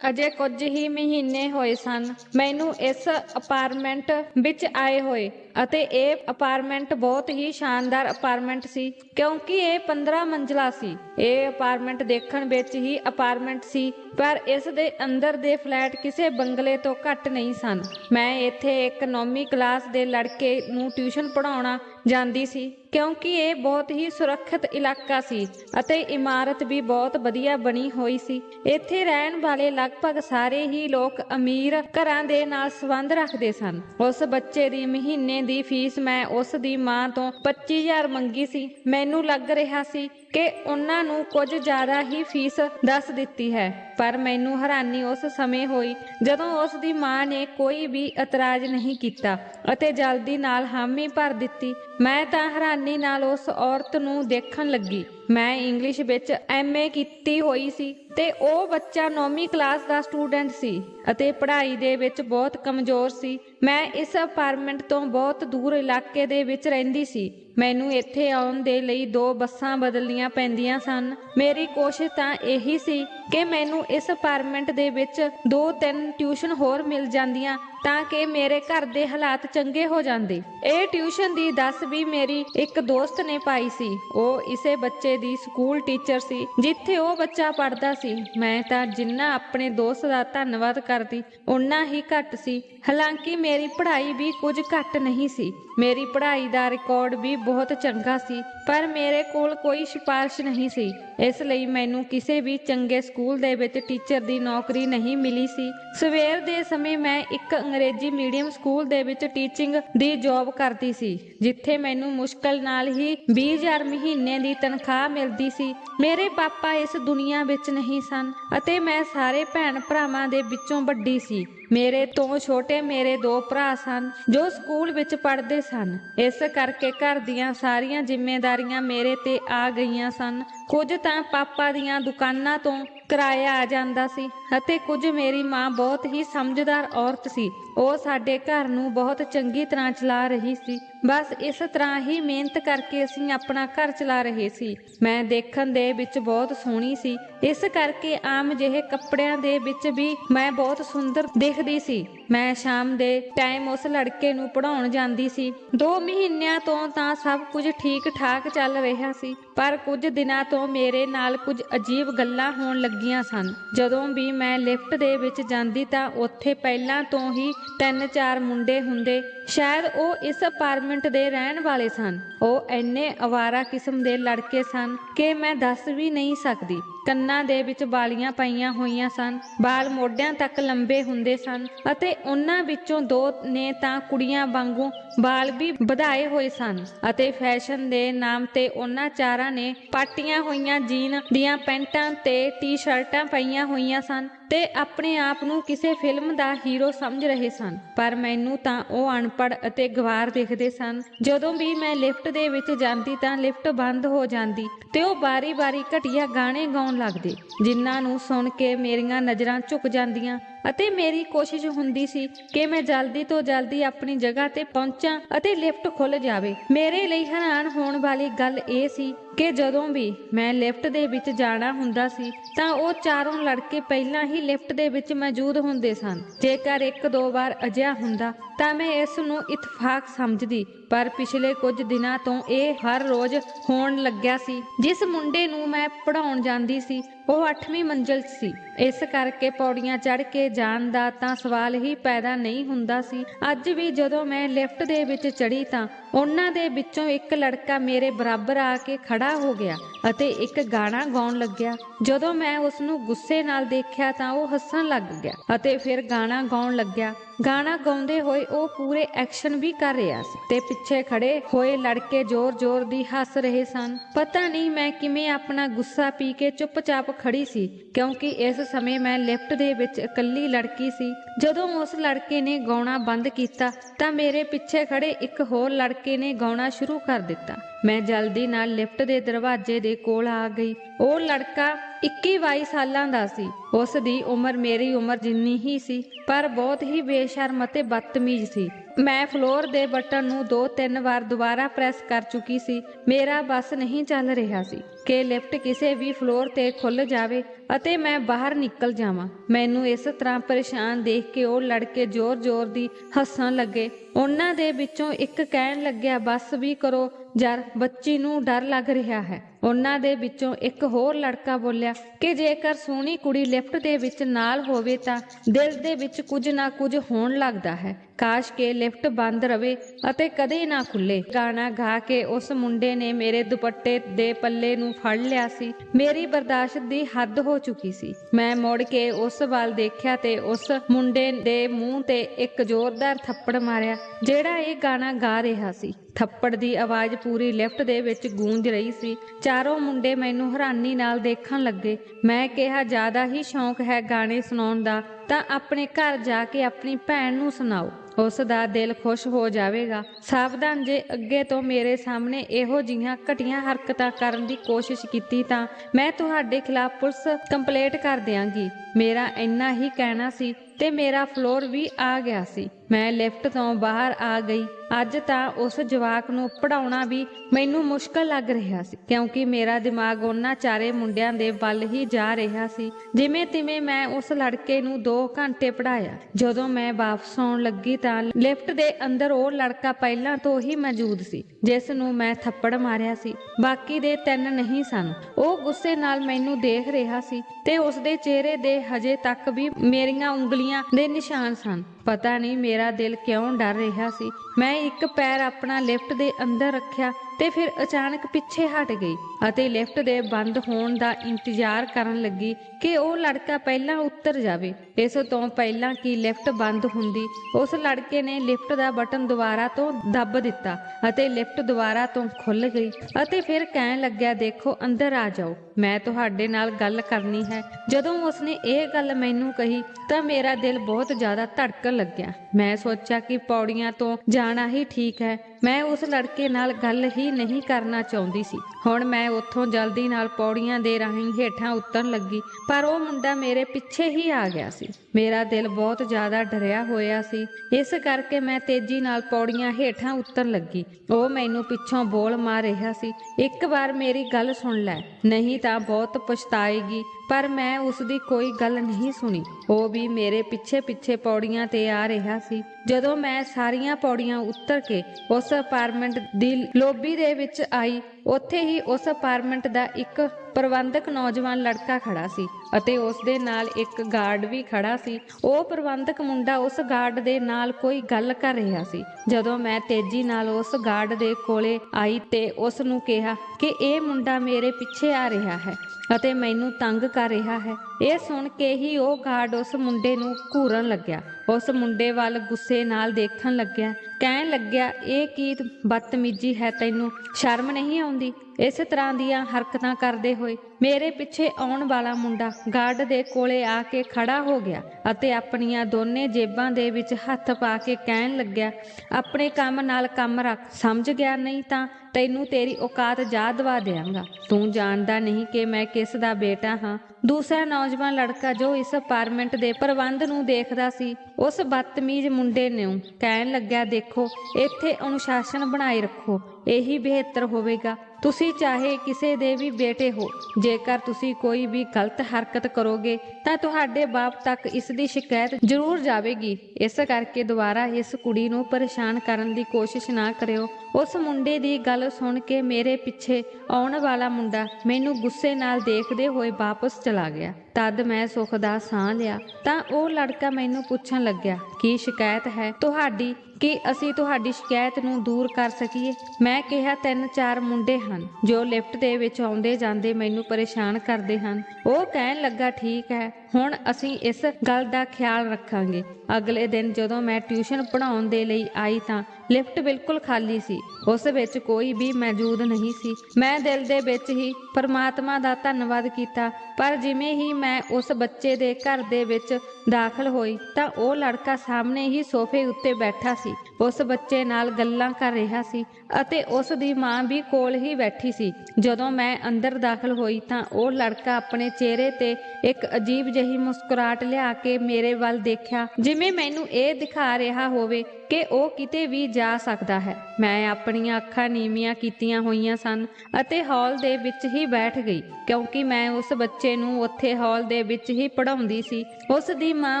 ਅਜੇ ਕੁਝ ਹੀ ਮਹੀਨੇ ਹੋਏ ਸਨ। ਮੈਨੂੰ ਇਸ ਅਪਾਰਟਮੈਂਟ ਵਿੱਚ ਆਏ ਹੋਏ ਅਤੇ ਇਹ ਅਪਾਰਟਮੈਂਟ ਬਹੁਤ ਹੀ ਸ਼ਾਨਦਾਰ ਅਪਾਰਟਮੈਂਟ ਸੀ, ਕਿਉਂਕਿ ਇਹ 15 ਮੰਜ਼ਲਾ ਸੀ। ਇਹ ਅਪਾਰਟਮੈਂਟ ਦੇਖਣ ਵਿੱਚ ਹੀ ਅਪਾਰਟਮੈਂਟ ਸੀ, ਪਰ ਇਸ ਦੇ ਅੰਦਰ ਦੇ ਫਲੈਟ ਕਿਸੇ ਬੰਗਲੇ ਤੋਂ ਘੱਟ ਨਹੀਂ ਸਨ। ਮੈਂ ਇੱਥੇ ਇੱਕ ਨੌਵੀਂ ਕਲਾਸ ਦੇ ਲੜਕੇ ਨੂੰ ਟਿਊਸ਼ਨ ਪੜਾਉਣਾ ਜਾਂਦੀ ਸੀ, ਕਿਉਂਕਿ ਇਹ ਬਹੁਤ ਹੀ ਸੁਰੱਖਿਅਤ ਇਲਾਕਾ ਸੀ ਅਤੇ ਇਮਾਰਤ ਵੀ ਬਹੁਤ ਵਧੀਆ ਬਣੀ ਹੋਈ ਸੀ। ਇੱਥੇ ਰਹਿਣ ਵਾਲੇ ਲਗਭਗ ਸਾਰੇ ਹੀ ਲੋਕ ਅਮੀਰ ਘਰਾਂ ਦੇ ਨਾਲ ਸੰਬੰਧ ਰੱਖਦੇ ਸਨ। ਉਸ ਬੱਚੇ ਦੀ ਮਹੀਨੇ ਦੀ ਫੀਸ ਮੈਂ ਉਸ ਦੀ ਮਾਂ ਤੋਂ 25000 ਮੰਗੀ ਸੀ। ਮੈਨੂੰ ਲੱਗ ਰਿਹਾ ਸੀ ਕਿ ਉਹਨਾਂ ਨੂੰ ਕੁਝ ਜ਼ਿਆਦਾ ਹੀ ਫੀਸ ਦੱਸ ਦਿੱਤੀ ਹੈ। ਪਰ ਮੈਨੂੰ ਹੈਰਾਨੀ ਉਸ ਸਮੇਂ ਹੋਈ ਜਦੋਂ ਉਸ ਦੀ ਮਾਂ ਨੇ ਕੋਈ ਵੀ ਇਤਰਾਜ਼ ਨਹੀਂ ਕੀਤਾ ਅਤੇ ਜਲਦੀ ਨਾਲ ਹਾਮੀ ਭਰ ਦਿੱਤੀ। ਮੈਂ ਤਾਂ ਹੈਰਾਨੀ ਨਾਲ ਉਸ ਔਰਤ ਨੂੰ ਦੇਖਣ ਲੱਗੀ। ਮੈਂ ਇੰਗਲਿਸ਼ ਵਿੱਚ ਐਮਏ ਕੀਤੀ ਹੋਈ ਸੀ ਤੇ ਉਹ ਬੱਚਾ 9ਵੀਂ ਕਲਾਸ ਦਾ ਸਟੂਡੈਂਟ ਸੀ ਅਤੇ ਪੜ੍ਹਾਈ ਦੇ ਵਿੱਚ ਬਹੁਤ ਕਮਜ਼ੋਰ ਸੀ। ਮੈਂ ਇਸ ਅਪਾਰਟਮੈਂਟ ਤੋਂ ਬਹੁਤ ਦੂਰ ਇਲਾਕੇ ਦੇ ਵਿੱਚ ਰਹਿੰਦੀ ਸੀ। ਮੈਨੂੰ ਇੱਥੇ ਆਉਣ ਦੇ ਲਈ ਦੋ ਬੱਸਾਂ ਬਦਲਣੀਆਂ ਪੈਂਦੀਆਂ ਸਨ। ਮੇਰੀ ਕੋਸ਼ਿਸ਼ ਤਾਂ ਇਹੀ ਸੀ ਕਿ ਮੈਨੂੰ ਇਸ ਅਪਾਰਟਮੈਂਟ ਦੇ ਵਿੱਚ ਦੋ ਤਿੰਨ ਟਿਊਸ਼ਨ ਹੋਰ ਮਿਲ ਜਾਂਦੀਆਂ ਤਾਂ ਕਿ ਮੇਰੇ ਘਰ ਦੇ ਹਾਲਾਤ ਚੰਗੇ ਹੋ ਜਾਂਦੇ। ਇਹ ਟਿਊਸ਼ਨ ਦੀ ਦੱਸ ਵੀ ਮੇਰੀ ਇੱਕ ਦੋਸਤ ਨੇ ਪਾਈ ਸੀ। ਉਹ ਇਸੇ ਬੱਚੇ ਦੀ ਸਕੂਲ ਟੀਚਰ ਸੀ, ਜਿੱਥੇ ਉਹ ਬੱਚਾ ਪੜਦਾ ਸੀ। ਮੈਂ ਤਾਂ ਜਿੰਨਾ ਆਪਣੇ ਦੋਸਤ ਦਾ ਧੰਨਵਾਦ ਕਰਦੀ ਉਨਾ ਹੀ ਘੱਟ ਸੀ। ਹਾਲਾਂਕਿ ਮੇਰੀ ਪੜ੍ਹਾਈ ਵੀ ਕੁਝ ਘੱਟ ਨਹੀਂ ਸੀ। ਮੇਰੀ ਪੜ੍ਹਾਈ ਦਾ ਰਿਕਾਰਡ ਵੀ ਬਹੁਤ ਚੰਗਾ ਸੀ, ਪਰ ਮੇਰੇ ਕੋਲ ਕੋਈ ਸਿਫਾਰਿਸ਼ ਨਹੀਂ ਸੀ। ਇਸ ਲਈ ਮੈਨੂੰ ਕਿਸੇ ਵੀ ਚੰਗੇ ਸਕੂਲ ਦੇ ਵਿੱਚ ਟੀਚਰ ਦੀ ਨੌਕਰੀ ਨਹੀਂ ਮਿਲੀ ਸੀ। ਸਵੇਰ ਦੇ ਸਮੇਂ ਮੈਂ ਇੱਕ ਅੰਗਰੇਜ਼ੀ ਮੀਡੀਅਮ ਸਕੂਲ ਦੇ ਵਿੱਚ ਟੀਚਿੰਗ ਦੀ ਜੌਬ ਕਰਦੀ ਸੀ, ਜਿੱਥੇ ਮੈਨੂੰ ਮੁਸ਼ਕਲ ਨਾਲ ਹੀ 20000 ਮਹੀਨੇ ਦੀ ਤਨਖਾਹ ਮਿਲਦੀ ਸੀ। ਮੇਰੇ ਪਾਪਾ ਇਸ ਦੁਨੀਆ ਵਿੱਚ ਨਹੀਂ ਸਨ ਅਤੇ ਮੈਂ ਸਾਰੇ ਭੈਣ ਭਰਾਵਾਂ ਦੇ ਵਿੱਚੋਂ ਵੱਡੀ ਸੀ। ਮੇਰੇ ਤੋਂ ਛੋਟੇ ਮੇਰੇ ਦੋ ਭਰਾ ਸਨ, ਜੋ ਸਕੂਲ ਵਿੱਚ ਪੜ੍ਹਦੇ ਸਨ। ਇਸ ਕਰਕੇ ਘਰ ਦੀਆਂ ਸਾਰੀਆਂ ਜ਼ਿੰਮੇਵਾਰੀਆਂ ਮੇਰੇ ਤੇ ਆ ਗਈਆਂ ਸਨ। ਕੁਝ ਤਾਂ ਪਾਪਾ ਦੀਆਂ ਦੁਕਾਨਾਂ ਤੋਂ ਕਿਰਾਇਆ ਆ ਜਾਂਦਾ ਸੀ ਅਤੇ ਕੁਝ ਮੇਰੀ ਮਾਂ ਬਹੁਤ ਹੀ ਸਮਝਦਾਰ ਔਰਤ ਸੀ। ਉਹ ਸਾਡੇ ਘਰ ਨੂੰ ਬਹੁਤ ਚੰਗੀ ਤਰ੍ਹਾਂ ਚਲਾ ਰਹੀ ਸੀ। ਬਸ ਇਸ ਤਰ੍ਹਾਂ ਹੀ ਮਿਹਨਤ ਕਰਕੇ ਅਸੀਂ ਆਪਣਾ ਘਰ ਚਲਾ ਰਹੇ ਸੀ। ਮੈਂ ਦੇਖਣ ਦੇ ਵਿੱਚ ਬਹੁਤ ਸੋਹਣੀ ਸੀ। ਇਸ ਕਰਕੇ ਆਮ ਜਿਹੇ ਕੱਪੜਿਆਂ ਦੇ ਵਿੱਚ ਵੀ ਮੈਂ ਬਹੁਤ ਸੁੰਦਰ ਦਿਖਦੀ ਸੀ। ਮੈਂ ਸ਼ਾਮ ਦੇ ਟਾਈਮ ਉਸ ਲੜਕੇ ਨੂੰ ਪੜਾਉਣ ਜਾਂਦੀ ਸੀ। 2 ਮਹੀਨਿਆਂ ਤੋਂ ਤਾਂ ਸਭ ਕੁਝ ਠੀਕ ਠਾਕ ਚੱਲ ਰਿਹਾ ਸੀ। ਪਰ ਕੁਝ ਦਿਨਾਂ ਤੋਂ ਮੇਰੇ ਨਾਲ ਕੁਝ ਅਜੀਬ ਗੱਲਾਂ ਹੋਣ ਲੱਗੀਆਂ ਸਨ। ਜਦੋਂ ਵੀ ਮੈਂ ਲਿਫਟ ਦੇ ਵਿੱਚ ਜਾਂਦੀ ਤਾਂ ਉੱਥੇ ਪਹਿਲਾਂ ਤੋਂ ਹੀ ਤਿੰਨ ਚਾਰ ਮੁੰਡੇ ਹੁੰਦੇ, ਸ਼ਾਇਦ ਉਹ ਇਸ ਅਪਾਰਟਮੈਂਟ ਦੇ ਰਹਿਣ ਵਾਲੇ ਸਨ। ਉਹ ਐਨੇ ਅਵਾਰਾ ਕਿਸਮ ਦੇ ਲੜਕੇ ਸਨ ਕਿ ਮੈਂ ਦੱਸ ਵੀ ਨਹੀਂ ਸਕਦੀ। ਕੰਨਾਂ ਦੇ ਵਿੱਚ ਬਾਲੀਆਂ ਪਾਈਆਂ ਹੋਈਆਂ ਸਨ। ਬਾਲ ਮੋਢਿਆਂ ਤੱਕ ਲੰਬੇ ਹੁੰਦੇ ਸਨ ਅਤੇ ਉਹਨਾਂ ਵਿੱਚੋਂ ਦੋ ਨੇ ਤਾਂ ਕੁੜੀਆਂ ਵਾਂਗੂ ਬਾਲ ਵੀ ਵਧਾਏ ਹੋਏ ਸਨ ਅਤੇ ਫੈਸ਼ਨ ਦੇ ਨਾਮ ਤੇ ਉਹਨਾਂ ਚਾਰਾਂ ਨੇ ਪਾਟੀਆਂ ਹੋਈਆਂ ਜੀਨ ਦੀਆਂ ਪੈਂਟਾਂ ਤੇ ਟੀ-ਸ਼ਰਟਾਂ ਪਾਈਆਂ ਹੋਈਆਂ ਸਨ। ਤੇ ਆਪਣੇ ਆਪ ਨੂੰ ਕਿਸੇ ਫਿਲਮ ਦਾ ਹੀਰੋ ਸਮਝ ਰਹੇ ਸਨ। ਪਰ ਮੈਨੂੰ ਤਾਂ ਉਹ ਅਨਪੜ੍ਹ ਅਤੇ ਗਵਾਰ ਦਿਖਦੇ ਸਨ। ਜਦੋਂ ਵੀ ਮੈਂ ਲਿਫਟ ਦੇ ਵਿੱਚ ਜਾਂਦੀ ਤਾਂ ਲਿਫਟ ਬੰਦ ਹੋ ਜਾਂਦੀ ਤੇ ਉਹ ਬਾਰੀ-ਬਾਰੀ ਘਟੀਆ ਗਾਣੇ ਗਾਉਣ ਲੱਗਦੇ, ਜਿਨ੍ਹਾਂ ਨੂੰ ਸੁਣ ਕੇ ਮੇਰੀਆਂ ਨਜ਼ਰਾਂ ਝੁਕ ਜਾਂਦੀਆਂ। ਅਤੇ ਮੇਰੀ ਕੋਸ਼ਿਸ਼ ਹੁੰਦੀ ਸੀ ਕਿ ਮੈਂ ਜਲਦੀ ਤੋਂ ਜਲਦੀ ਆਪਣੀ ਜਗ੍ਹਾ ਤੇ ਪਹੁੰਚਾਂ ਅਤੇ ਲਿਫਟ ਖੁੱਲ ਜਾਵੇ। ਮੇਰੇ ਲਈ ਹੈਰਾਨ ਹੋਣ ਵਾਲੀ ਗੱਲ ਇਹ ਸੀ ਕਿ ਜਦੋਂ ਵੀ ਮੈਂ ਲਿਫਟ ਦੇ ਵਿੱਚ ਜਾਣਾ ਹੁੰਦਾ ਸੀ, ਤਾਂ ਉਹ ਚਾਰੋਂ ਲੜਕੇ ਪਹਿਲਾਂ ਹੀ ਲਿਫਟ ਦੇ ਵਿੱਚ ਮੌਜੂਦ ਹੁੰਦੇ ਸਨ। ਜੇਕਰ ਇੱਕ ਦੋ ਵਾਰ ਅਜਿਹਾ ਹੁੰਦਾ ਤਾਂ ਮੈਂ ਇਸ ਨੂੰ ਇਤਫਾਕ ਸਮਝਦੀ, ਪਰ ਪਿਛਲੇ ਕੁਝ ਦਿਨਾਂ ਤੋਂ ਇਹ ਹਰ ਰੋਜ਼ ਹੋਣ ਲੱਗਿਆ ਸੀ। ਜਿਸ ਮੁੰਡੇ ਨੂੰ ਮੈਂ ਪੜਾਉਣ ਜਾਂਦੀ ਸੀ, ਉਹ 8ਵੀਂ ਮੰਜ਼ਲ 'ਚ ਸੀ। ਇਸ ਕਰਕੇ ਪੌੜੀਆਂ ਚੜ੍ਹ ਕੇ ਜਾਣ ਦਾ ਤਾਂ ਸਵਾਲ ਹੀ ਪੈਦਾ ਨਹੀਂ ਹੁੰਦਾ ਸੀ। ਅੱਜ ਵੀ ਜਦੋਂ ਮੈਂ ਲਿਫਟ ਦੇ ਵਿੱਚ ਚੜ੍ਹੀ ਤਾਂ ਉਹਨਾਂ ਦੇ ਵਿੱਚੋਂ ਇੱਕ ਲੜਕਾ ਮੇਰੇ ਬਰਾਬਰ ਆ ਕੇ ਖੜਾ ਹੋ ਗਿਆ ਅਤੇ ਇੱਕ ਗਾਣਾ ਗਾਉਣ ਲੱਗਿਆ। ਜਦੋਂ ਮੈਂ ਉਸ ਨੂੰ ਗੁੱਸੇ ਨਾਲ ਦੇਖਿਆ ਤਾਂ ਉਹ ਹੱਸਣ ਲੱਗ ਗਿਆ ਅਤੇ ਫਿਰ ਗਾਣਾ ਗਾਉਣ ਲੱਗਿਆ। ਗਾਣਾ ਗਾਉਂਦੇ ਹੋਏ ਉਹ ਪੂਰੇ ਐਕਸ਼ਨ ਵੀ ਕਰ ਰਿਹਾ ਸੀ ਤੇ ਪਿੱਛੇ ਖੜੇ ਹੋਏ ਲੜਕੇ ਜ਼ੋਰ-ਜ਼ੋਰ ਦੀ ਹੱਸ ਰਹੇ ਸਨ। ਪਤਾ ਨਹੀਂ ਮੈਂ ਕਿਵੇਂ ਆਪਣਾ ਗੁੱਸਾ ਪੀ ਕੇ ਚੁੱਪਚਾਪ ਖੜੀ ਸੀ, ਕਿਉਂਕਿ ਇਸ ਸਮੇਂ ਮੈਂ ਲਿਫਟ ਦੇ ਵਿੱਚ ਇਕੱਲੀ ਲੜਕੀ ਸੀ। ਜਦੋਂ ਉਸ ਲੜਕੇ ਨੇ ਗਾਉਣਾ ਬੰਦ ਕੀਤਾ ਤਾਂ ਮੇਰੇ ਪਿੱਛੇ ਖੜੇ ਇੱਕ ਹੋਰ ਲੜਕੇ ਨੇ ਗਾਉਣਾ ਸ਼ੁਰੂ ਕਰ ਦਿੱਤਾ। ਮੈਂ ਜਲਦੀ ਨਾਲ ਲਿਫਟ ਦੇ ਦਰਵਾਜ਼ੇ ਦੇ ਕੋਲ ਆ ਗਈ। ਉਹ ਲੜਕਾ 21-22 ਸਾਲਾਂ ਦਾ ਸੀ। ਉਸ ਦੀ ਉਮਰ ਮੇਰੀ ਉਮਰ ਜਿੰਨੀ ਹੀ ਸੀ, ਪਰ ਬਹੁਤ ਹੀ ਬੇਸ਼ਰਮ ਅਤੇ ਬਦਤਮੀਜ਼ ਸੀ। ਮੈਂ ਫਲੋਰ ਦੇ ਬਟਨ ਨੂੰ ਦੋ ਤਿੰਨ ਵਾਰ ਦੁਬਾਰਾ ਪ੍ਰੈਸ ਕਰ ਚੁੱਕੀ ਸੀ। ਮੇਰਾ ਬਸ ਨਹੀਂ ਚੱਲ ਰਿਹਾ ਸੀ ਕਿ ਲਿਫਟ ਕਿਸੇ ਵੀ ਫਲੋਰ ਤੇ ਖੁੱਲ ਜਾਵੇ ਅਤੇ ਮੈਂ ਬਾਹਰ ਨਿਕਲ ਜਾਵਾਂ। ਮੈਨੂੰ ਇਸ ਤਰ੍ਹਾਂ ਪਰੇਸ਼ਾਨ ਦੇਖ ਕੇ ਉਹ ਲੜਕੇ ਜ਼ੋਰ-ਜ਼ੋਰ ਦੀ ਹੱਸਣ ਲੱਗੇ। ਉਹਨਾਂ ਦੇ ਵਿੱਚੋਂ ਇੱਕ ਕਹਿਣ ਲੱਗਿਆ, ਬਸ ਵੀ ਕਰੋ, ਜਰ ਬੱਚੀ ਨੂੰ ਡਰ ਲੱਗ ਰਿਹਾ ਹੈ। ਉਹਨਾਂ ਦੇ ਵਿੱਚੋਂ ਇੱਕ ਹੋਰ ਲੜਕਾ ਬੋਲਿਆ ਕਿ ਜੇਕਰ ਸੋਹਣੀ ਕੁੜੀ ਲਿਫਟ ਦੇ ਵਿੱਚ ਨਾਲ ਹੋਵੇ ਤਾਂ ਦਿਲ ਦੇ ਵਿੱਚ ਕੁਝ ਨਾ ਕੁਝ ਹੋਣ ਲੱਗਦਾ ਹੈ। ਕਾਸ਼ ਕੇ ਲਿਫਟ ਬੰਦ ਰਵੇ ਅਤੇ ਕਦੇ ਨਾ ਖੁੱਲੇ। ਗਾਣਾ ਗਾ ਕੇ ਉਸ ਮੁੰਡੇ ਨੇ ਮੇਰੇ ਦੁਪੱਟੇ ਦੇ ਪੱਲੇ ਨੂੰ ਫੜ ਲਿਆ ਸੀ। ਮੇਰੀ ਬਰਦਾਸ਼ਤ ਦੀ ਹੱਦ ਹੋ ਚੁੱਕੀ ਸੀ। ਮੈਂ ਮੁੜ ਕੇ ਉਸ ਵੱਲ ਦੇਖਿਆ ਤੇ ਉਸ ਮੁੰਡੇ ਦੇ ਮੂੰਹ ਤੇ ਇੱਕ ਜ਼ੋਰਦਾਰ ਥੱਪੜ ਮਾਰਿਆ, ਜਿਹੜਾ ਇਹ ਗਾਣਾ ਗਾ ਰਿਹਾ ਸੀ। ਥੱਪੜ ਦੀ ਆਵਾਜ਼ ਪੂਰੀ ਲਿਫਟ ਦੇ ਵਿੱਚ ਗੂੰਜ ਰਹੀ ਸੀ। ਚਾਰੋਂ ਮੁੰਡੇ ਮੈਨੂੰ ਹੈਰਾਨੀ ਨਾਲ ਦੇਖਣ ਲੱਗੇ। ਮੈਂ ਕਿਹਾ, ਜ਼ਿਆਦਾ ਹੀ ਸ਼ੌਂਕ ਹੈ ਗਾਣੇ ਸੁਣਾਉਣ ਦਾ, ਤਾਂ ਆਪਣੇ ਘਰ ਜਾ ਕੇ ਆਪਣੀ ਭੈਣ ਨੂੰ ਸੁਣਾਓ। ਉਸ ਦਾ ਦਿਲ ਖੁਸ਼ ਹੋ ਜਾਵੇਗਾ। ਸਾਵਧਾਨ ਜੇ ਅੱਗੇ ਤੋਂ ਮੇਰੇ ਸਾਹਮਣੇ ਇਹੋ ਜਿਹੀਆਂ ਘਟੀਆਂ ਹਰਕਤਾਂ ਕਰਨ ਦੀ ਕੋਸ਼ਿਸ਼ ਕੀਤੀ ਤਾਂ ਮੈਂ ਤੁਹਾਡੇ ਖਿਲਾਫ ਪੁਲਿਸ ਕੰਪਲੇਂਟ ਕਰ ਦਿਆਂਗੀ। ਮੇਰਾ ਇੰਨਾ ਹੀ ਕਹਿਣਾ ਸੀ ਤੇ ਮੇਰਾ ਫਲੋਰ ਵੀ ਆ ਗਿਆ ਸੀ। ਮੈਂ ਲਿਫਟ ਤੋਂ ਬਾਹਰ ਆ ਗਈ। ਅੱਜ ਤਾਂ ਉਸ ਜਵਾਕ ਨੂੰ ਪੜਾਉਣਾ ਵੀ ਮੈਨੂੰ ਮੁਸ਼ਕਲ ਲੱਗ ਰਿਹਾ ਸੀ, ਕਿਉਂਕਿ ਮੇਰਾ ਦਿਮਾਗ ਉਹਨਾਂ ਚਾਰੇ ਮੁੰਡਿਆਂ ਦੇ ਵੱਲ ਹੀ ਜਾ ਰਿਹਾ ਸੀ, ਜਿਵੇਂ ਤਿਵੇਂ ਮੈਂ ਉਸ ਲੜਕੇ ਨੂੰ 2 ਘੰਟੇ ਪੜਾਇਆ ਜਦੋਂ ਮੈਂ ਵਾਪਸ ਆਉਣ ਲੱਗੀ ਤਾਂ ਲਿਫਟ ਦੇ ਅੰਦਰ ਉਹ ਲੜਕਾ ਪਹਿਲਾਂ ਤੋਂ ਹੀ ਮੌਜੂਦ ਸੀ, ਜਿਸ ਨੂੰ ਮੈਂ ਥੱਪੜ ਮਾਰਿਆ ਸੀ। ਬਾਕੀ ਦੇ ਤਿੰਨ ਨਹੀਂ ਸਨ। ਉਹ ਗੁੱਸੇ ਨਾਲ ਮੈਨੂੰ ਦੇਖ ਰਿਹਾ ਸੀ ਤੇ ਉਸ ਦੇ ਚਿਹਰੇ ਦੇ ਹਜੇ ਤੱਕ ਵੀ ਮੇਰੀਆਂ ਉਂਗਲੀਆਂ ਦੇ ਨਿਸ਼ਾਨ ਸਨ। ਪਤਾ ਨਹੀਂ ਮੇਰਾ ਦਿਲ ਕਿਉਂ ਡਰ ਰਿਹਾ ਸੀ। ਮੈਂ ਇੱਕ ਪੈਰ ਆਪਣਾ ਲਿਫਟ ਦੇ ਅੰਦਰ ਰੱਖਿਆ। ਤੇ ਫਿਰ ਅਚਾਨਕ ਪਿੱਛੇ ਹਟ ਗਈ ਅਤੇ ਲਿਫਟ ਦੇ ਬੰਦ ਹੋਣ ਦਾ ਇੰਤਜ਼ਾਰ ਕਰਨ ਲੱਗੀ ਕਿ ਉਹ ਲੜਕਾ ਪਹਿਲਾਂ ਉੱਤਰ ਜਾਵੇ। ਇਸ ਤੋਂ ਪਹਿਲਾਂ ਕਿ ਲਿਫਟ ਬੰਦ ਹੁੰਦੀ, ਉਸ ਲੜਕੇ ਨੇ ਲਿਫਟ ਦਾ ਬਟਨ ਦੁਬਾਰਾ ਤੋਂ ਦੱਬ ਦਿੱਤਾ ਅਤੇ ਲਿਫਟ ਦੁਬਾਰਾ ਤੋਂ ਖੁੱਲ ਗਈ ਅਤੇ ਫਿਰ ਕਹਿਣ ਲੱਗਿਆ, ਦੇਖੋ, ਅੰਦਰ ਆ ਜਾਓ। ਮੈਂ ਤੁਹਾਡੇ ਨਾਲ ਗੱਲ ਕਰਨੀ ਹੈ। ਜਦੋਂ ਉਸਨੇ ਇਹ ਗੱਲ ਮੈਨੂੰ ਕਹੀ ਤਾਂ ਮੇਰਾ ਦਿਲ ਬਹੁਤ ਜ਼ਿਆਦਾ ਧੜਕਣ ਲੱਗਿਆ। ਮੈਂ ਸੋਚਿਆ ਕਿ ਪੌੜੀਆਂ ਤੋਂ ਜਾਣਾ ਹੀ ਠੀਕ ਹੈ। ਮੈਂ ਉਸ ਲੜਕੇ ਨਾਲ ਗੱਲ ਹੀ ਨਹੀਂ ਕਰਨਾ ਚਾਹੁੰਦੀ ਸੀ। ਹੁਣ ਮੈਂ ਉੱਥੋਂ ਜਲਦੀ ਨਾਲ ਪੌੜੀਆਂ ਦੇ ਰਾਹੀਂ ਹੇਠਾਂ ਉਤਰਨ ਲੱਗੀ, ਪਰ ਉਹ ਮੁੰਡਾ ਮੇਰੇ ਪਿੱਛੇ ਹੀ ਆ ਗਿਆ ਸੀ। ਮੇਰਾ ਦਿਲ ਬਹੁਤ ਜ਼ਿਆਦਾ ਡਰਿਆ ਹੋਇਆ ਸੀ। ਇਸ ਕਰਕੇ ਮੈਂ ਤੇਜ਼ੀ ਨਾਲ ਪੌੜੀਆਂ ਹੇਠਾਂ ਉਤਰਨ ਲੱਗੀ। ਉਹ ਮੈਨੂੰ ਪਿੱਛੋਂ ਬੋਲ ਮਾਰ ਰਿਹਾ ਸੀ, ਇੱਕ ਵਾਰ ਮੇਰੀ ਗੱਲ ਸੁਣ ਲੈ, ਨਹੀਂ ਤਾਂ ਬਹੁਤ ਪਛਤਾਏਗੀ। ਪਰ ਮੈਂ ਉਸ ਦੀ ਕੋਈ ਗੱਲ ਨਹੀਂ ਸੁਣੀ। ਉਹ ਵੀ ਮੇਰੇ ਪਿੱਛੇ ਪਿੱਛੇ ਪੌੜੀਆਂ ਤੇ ਆ ਰਿਹਾ ਸੀ। ਜਦੋਂ ਮੈਂ ਸਾਰੀਆਂ ਪੌੜੀਆਂ ਉੱਤਰ ਕੇ ਉਸ ਅਪਾਰਟਮੈਂਟ ਦੀ ਲੋਬੀ ਦੇ ਵਿੱਚ ਆਈ ਉੱਥੇ ਹੀ ਉਸ ਅਪਾਰਟਮੈਂਟ ਦਾ ਇੱਕ ਪ੍ਰਬੰਧਕ ਨੌਜਵਾਨ ਲੜਕਾ ਖੜਾ ਸੀ ਅਤੇ ਉਸ ਦੇ ਨਾਲ ਇੱਕ ਗਾਰਡ ਵੀ ਖੜਾ ਸੀ। ਉਹ ਪ੍ਰਬੰਧਕ ਮੁੰਡਾ ਉਸ ਗਾਰਡ ਦੇ ਨਾਲ ਕੋਈ ਗੱਲ ਕਰ ਰਿਹਾ ਸੀ। ਜਦੋਂ ਮੈਂ ਤੇਜ਼ੀ ਨਾਲ ਉਸ ਗਾਰਡ ਦੇ ਕੋਲੇ ਆਈ ਤੇ ਉਸ ਨੂੰ ਕਿਹਾ ਕਿ ਇਹ ਮੁੰਡਾ ਮੇਰੇ ਪਿੱਛੇ ਆ ਰਿਹਾ ਹੈ ਅਤੇ ਮੈਨੂੰ ਤੰਗ ਕਰ ਰਿਹਾ ਹੈ। ਇਹ ਸੁਣ ਕੇ ਹੀ ਉਹ ਗਾਰਡ ਉਸ ਮੁੰਡੇ ਨੂੰ ਘੂਰਨ ਲੱਗਿਆ। ਉਸ ਮੁੰਡੇ ਵੱਲ ਗੁੱਸੇ ਨਾਲ ਦੇਖਣ ਲੱਗਿਆ ਕਹਿਣ ਲੱਗਿਆ, ਇਹ ਕੀ ਬਦਤਮੀਜੀ ਹੈ, ਤੈਨੂੰ ਸ਼ਰਮ ਨਹੀਂ ਆਉਂਦੀ? ਇਸ ਤਰ੍ਹਾਂ ਦੀਆਂ ਹਰਕਤਾਂ ਕਰਦੇ ਹੋਏ ਮੇਰੇ ਪਿੱਛੇ ਆਉਣ ਵਾਲਾ ਮੁੰਡਾ ਗਾਰਡ ਦੇ ਕੋਲੇ ਆ ਕੇ ਖੜਾ ਹੋ ਗਿਆ ਅਤੇ ਆਪਣੀਆਂ ਦੋਨੇ ਜੇਬਾਂ ਦੇ ਵਿੱਚ ਹੱਥ ਪਾ ਕੇ ਕਹਿਣ ਲੱਗਿਆ, ਆਪਣੇ ਕੰਮ ਨਾਲ ਕੰਮ ਰੱਖ, ਸਮਝ ਗਿਆ? ਨਹੀਂ ਤਾਂ ਤੈਨੂੰ ਤੇਰੀ ਔਕਾਤ ਜਾ ਦਵਾ ਦੇਵਾਂਗਾ ਤੂੰ ਜਾਣਦਾ ਨਹੀਂ ਕਿ ਮੈਂ ਕਿਸ ਦਾ ਬੇਟਾ ਹਾਂ। ਦੂਸਰਾ ਨੌਜਵਾਨ ਲੜਕਾ ਜੋ ਇਸ ਅਪਾਰਟਮੈਂਟ ਦੇ ਪ੍ਰਬੰਧ ਨੂੰ ਦੇਖਦਾ ਸੀ, ਉਸ ਬਦਤਮੀਜ਼ ਮੁੰਡੇ ਨੂੰ ਕਹਿਣ ਲੱਗਿਆ, ਦੇਖ ਇੱਥੇ ਅਨੁਸ਼ਾਸਨ ਬਣਾਏ ਰੱਖੋ ਇਹੀ ਬਿਹਤਰ ਹੋਵੇਗਾ। ਤੁਸੀਂ ਚਾਹੇ ਕਿਸੇ ਦੇ ਵੀ ਬੇਟੇ ਹੋ, ਜੇਕਰ ਤੁਸੀਂ ਕੋਈ ਵੀ ਗਲਤ ਹਰਕਤ ਕਰੋਗੇ, ਤਾਂ ਤੁਹਾਡੇ ਬਾਪ ਤੱਕ ਇਸ ਦੀ ਸ਼ਿਕਾਇਤ ਜ਼ਰੂਰ ਜਾਵੇਗੀ। ਇਸ ਕਰਕੇ ਦੁਬਾਰਾ ਇਸ ਕੁੜੀ ਨੂੰ ਪਰੇਸ਼ਾਨ ਕਰਨ ਦੀ ਕੋਸ਼ਿਸ਼ ਨਾ ਕਰਿਓ। ਉਸ ਮੁੰਡੇ ਦੀ ਗੱਲ ਸੁਣ ਕੇ ਮੇਰੇ ਪਿੱਛੇ ਆਉਣ ਵਾਲਾ ਮੁੰਡਾ ਮੈਨੂੰ ਗੁੱਸੇ ਨਾਲ ਦੇਖਦੇ ਹੋਏ ਵਾਪਸ ਚਲਾ ਗਿਆ। ਤਦ ਮੈਂ ਸੁੱਖ ਦਾ ਸਾਹ ਲਿਆ, ਤਾਂ ਉਹ ਲੜਕਾ ਮੈਨੂੰ ਪੁੱਛਣ ਲੱਗਿਆ, ਕੀ ਸ਼ਿਕਾਇਤ ਹੈ ਤੁਹਾਡੀ? ਕਿ ਅਸੀਂ ਤੁਹਾਡੀ ਸ਼ਿਕਾਇਤ ਨੂੰ ਦੂਰ ਕਰ ਸਕੀਏ? ਮੈਂ ਕਿਹਾ, ਤਿੰਨ ਚਾਰ ਮੁੰਡੇ ਹਨ। ਜੋ ਲਿਫਟ ਦੇ ਵਿੱਚ ਆਉਂਦੇ ਜਾਂਦੇ ਮੈਨੂੰ ਪਰੇਸ਼ਾਨ ਕਰਦੇ ਹਨ। ਉਹ ਕਹਿਣ ਲੱਗਾ, ਠੀਕ ਹੈ ਹੁਣ ਅਸੀਂ ਇਸ ਗੱਲ ਦਾ ਖਿਆਲ ਰੱਖਾਂਗੇ। ਅਗਲੇ ਦਿਨ ਜਦੋਂ ਮੈਂ ਟਿਊਸ਼ਨ ਪੜ੍ਹਾਉਣ ਦੇ ਲਈ ਆਈ ਤਾਂ ਲਿਫਟ ਬਿਲਕੁਲ ਖਾਲੀ ਸੀ। ਉਸ ਵਿੱਚ ਕੋਈ ਵੀ ਮੌਜੂਦ ਨਹੀਂ ਸੀ। ਮੈਂ ਦਿਲ ਦੇ ਵਿੱਚ ਹੀ ਪਰਮਾਤਮਾ ਦਾ ਧੰਨਵਾਦ ਕੀਤਾ, ਪਰ ਜਿਵੇਂ ਹੀ ਮੈਂ ਉਸ ਬੱਚੇ ਦੇ ਘਰ ਦੇ ਵਿੱਚ ਦਾਖਲ ਹੋਈ ਤਾਂ ਉਹ ਲੜਕਾ ਸਾਹਮਣੇ ਹੀ ਸੋਫੇ ਉੱਤੇ ਬੈਠਾ ਸੀ। ਉਸ ਬੱਚੇ ਨਾਲ ਗੱਲਾਂ ਕਰ ਰਿਹਾ ਸੀ ਅਤੇ ਉਸ ਦੀ ਮਾਂ ਵੀ ਕੋਲ ਹੀ ਬੈਠੀ ਸੀ। ਜਦੋਂ ਮੈਂ ਅੰਦਰ ਦਾਖਲ ਹੋਈ ਤਾਂ ਉਹ ਲੜਕਾ ਆਪਣੇ ਚਿਹਰੇ ਤੇ ਇੱਕ ਅਜੀਬ ਜਿਹੀ ਮੁਸਕਰਾਹਟ ਲਿਆ ਕੇ ਮੇਰੇ ਵੱਲ ਦੇਖਿਆ, ਜਿਵੇਂ ਮੈਨੂੰ ਇਹ ਦਿਖਾ ਰਿਹਾ ਹੋਵੇ ਕਿ ਉਹ ਕਿਤੇ ਵੀ ਜਾ ਸਕਦਾ ਹੈ। ਮੈਂ ਆਪਣੀਆਂ ਅੱਖਾਂ ਨੀਵੀਆਂ ਕੀਤੀਆਂ ਹੋਈਆਂ ਸਨ ਅਤੇ ਹਾਲ ਦੇ ਵਿੱਚ ਹੀ ਬੈਠ ਗਈ, ਕਿਉਂਕਿ ਮੈਂ ਉਸ ਬੱਚੇ ਨੂੰ ਉੱਥੇ ਹਾਲ ਦੇ ਵਿੱਚ ਹੀ ਪੜਾਉਂਦੀ ਸੀ। ਉਸ ਦੀ ਮਾਂ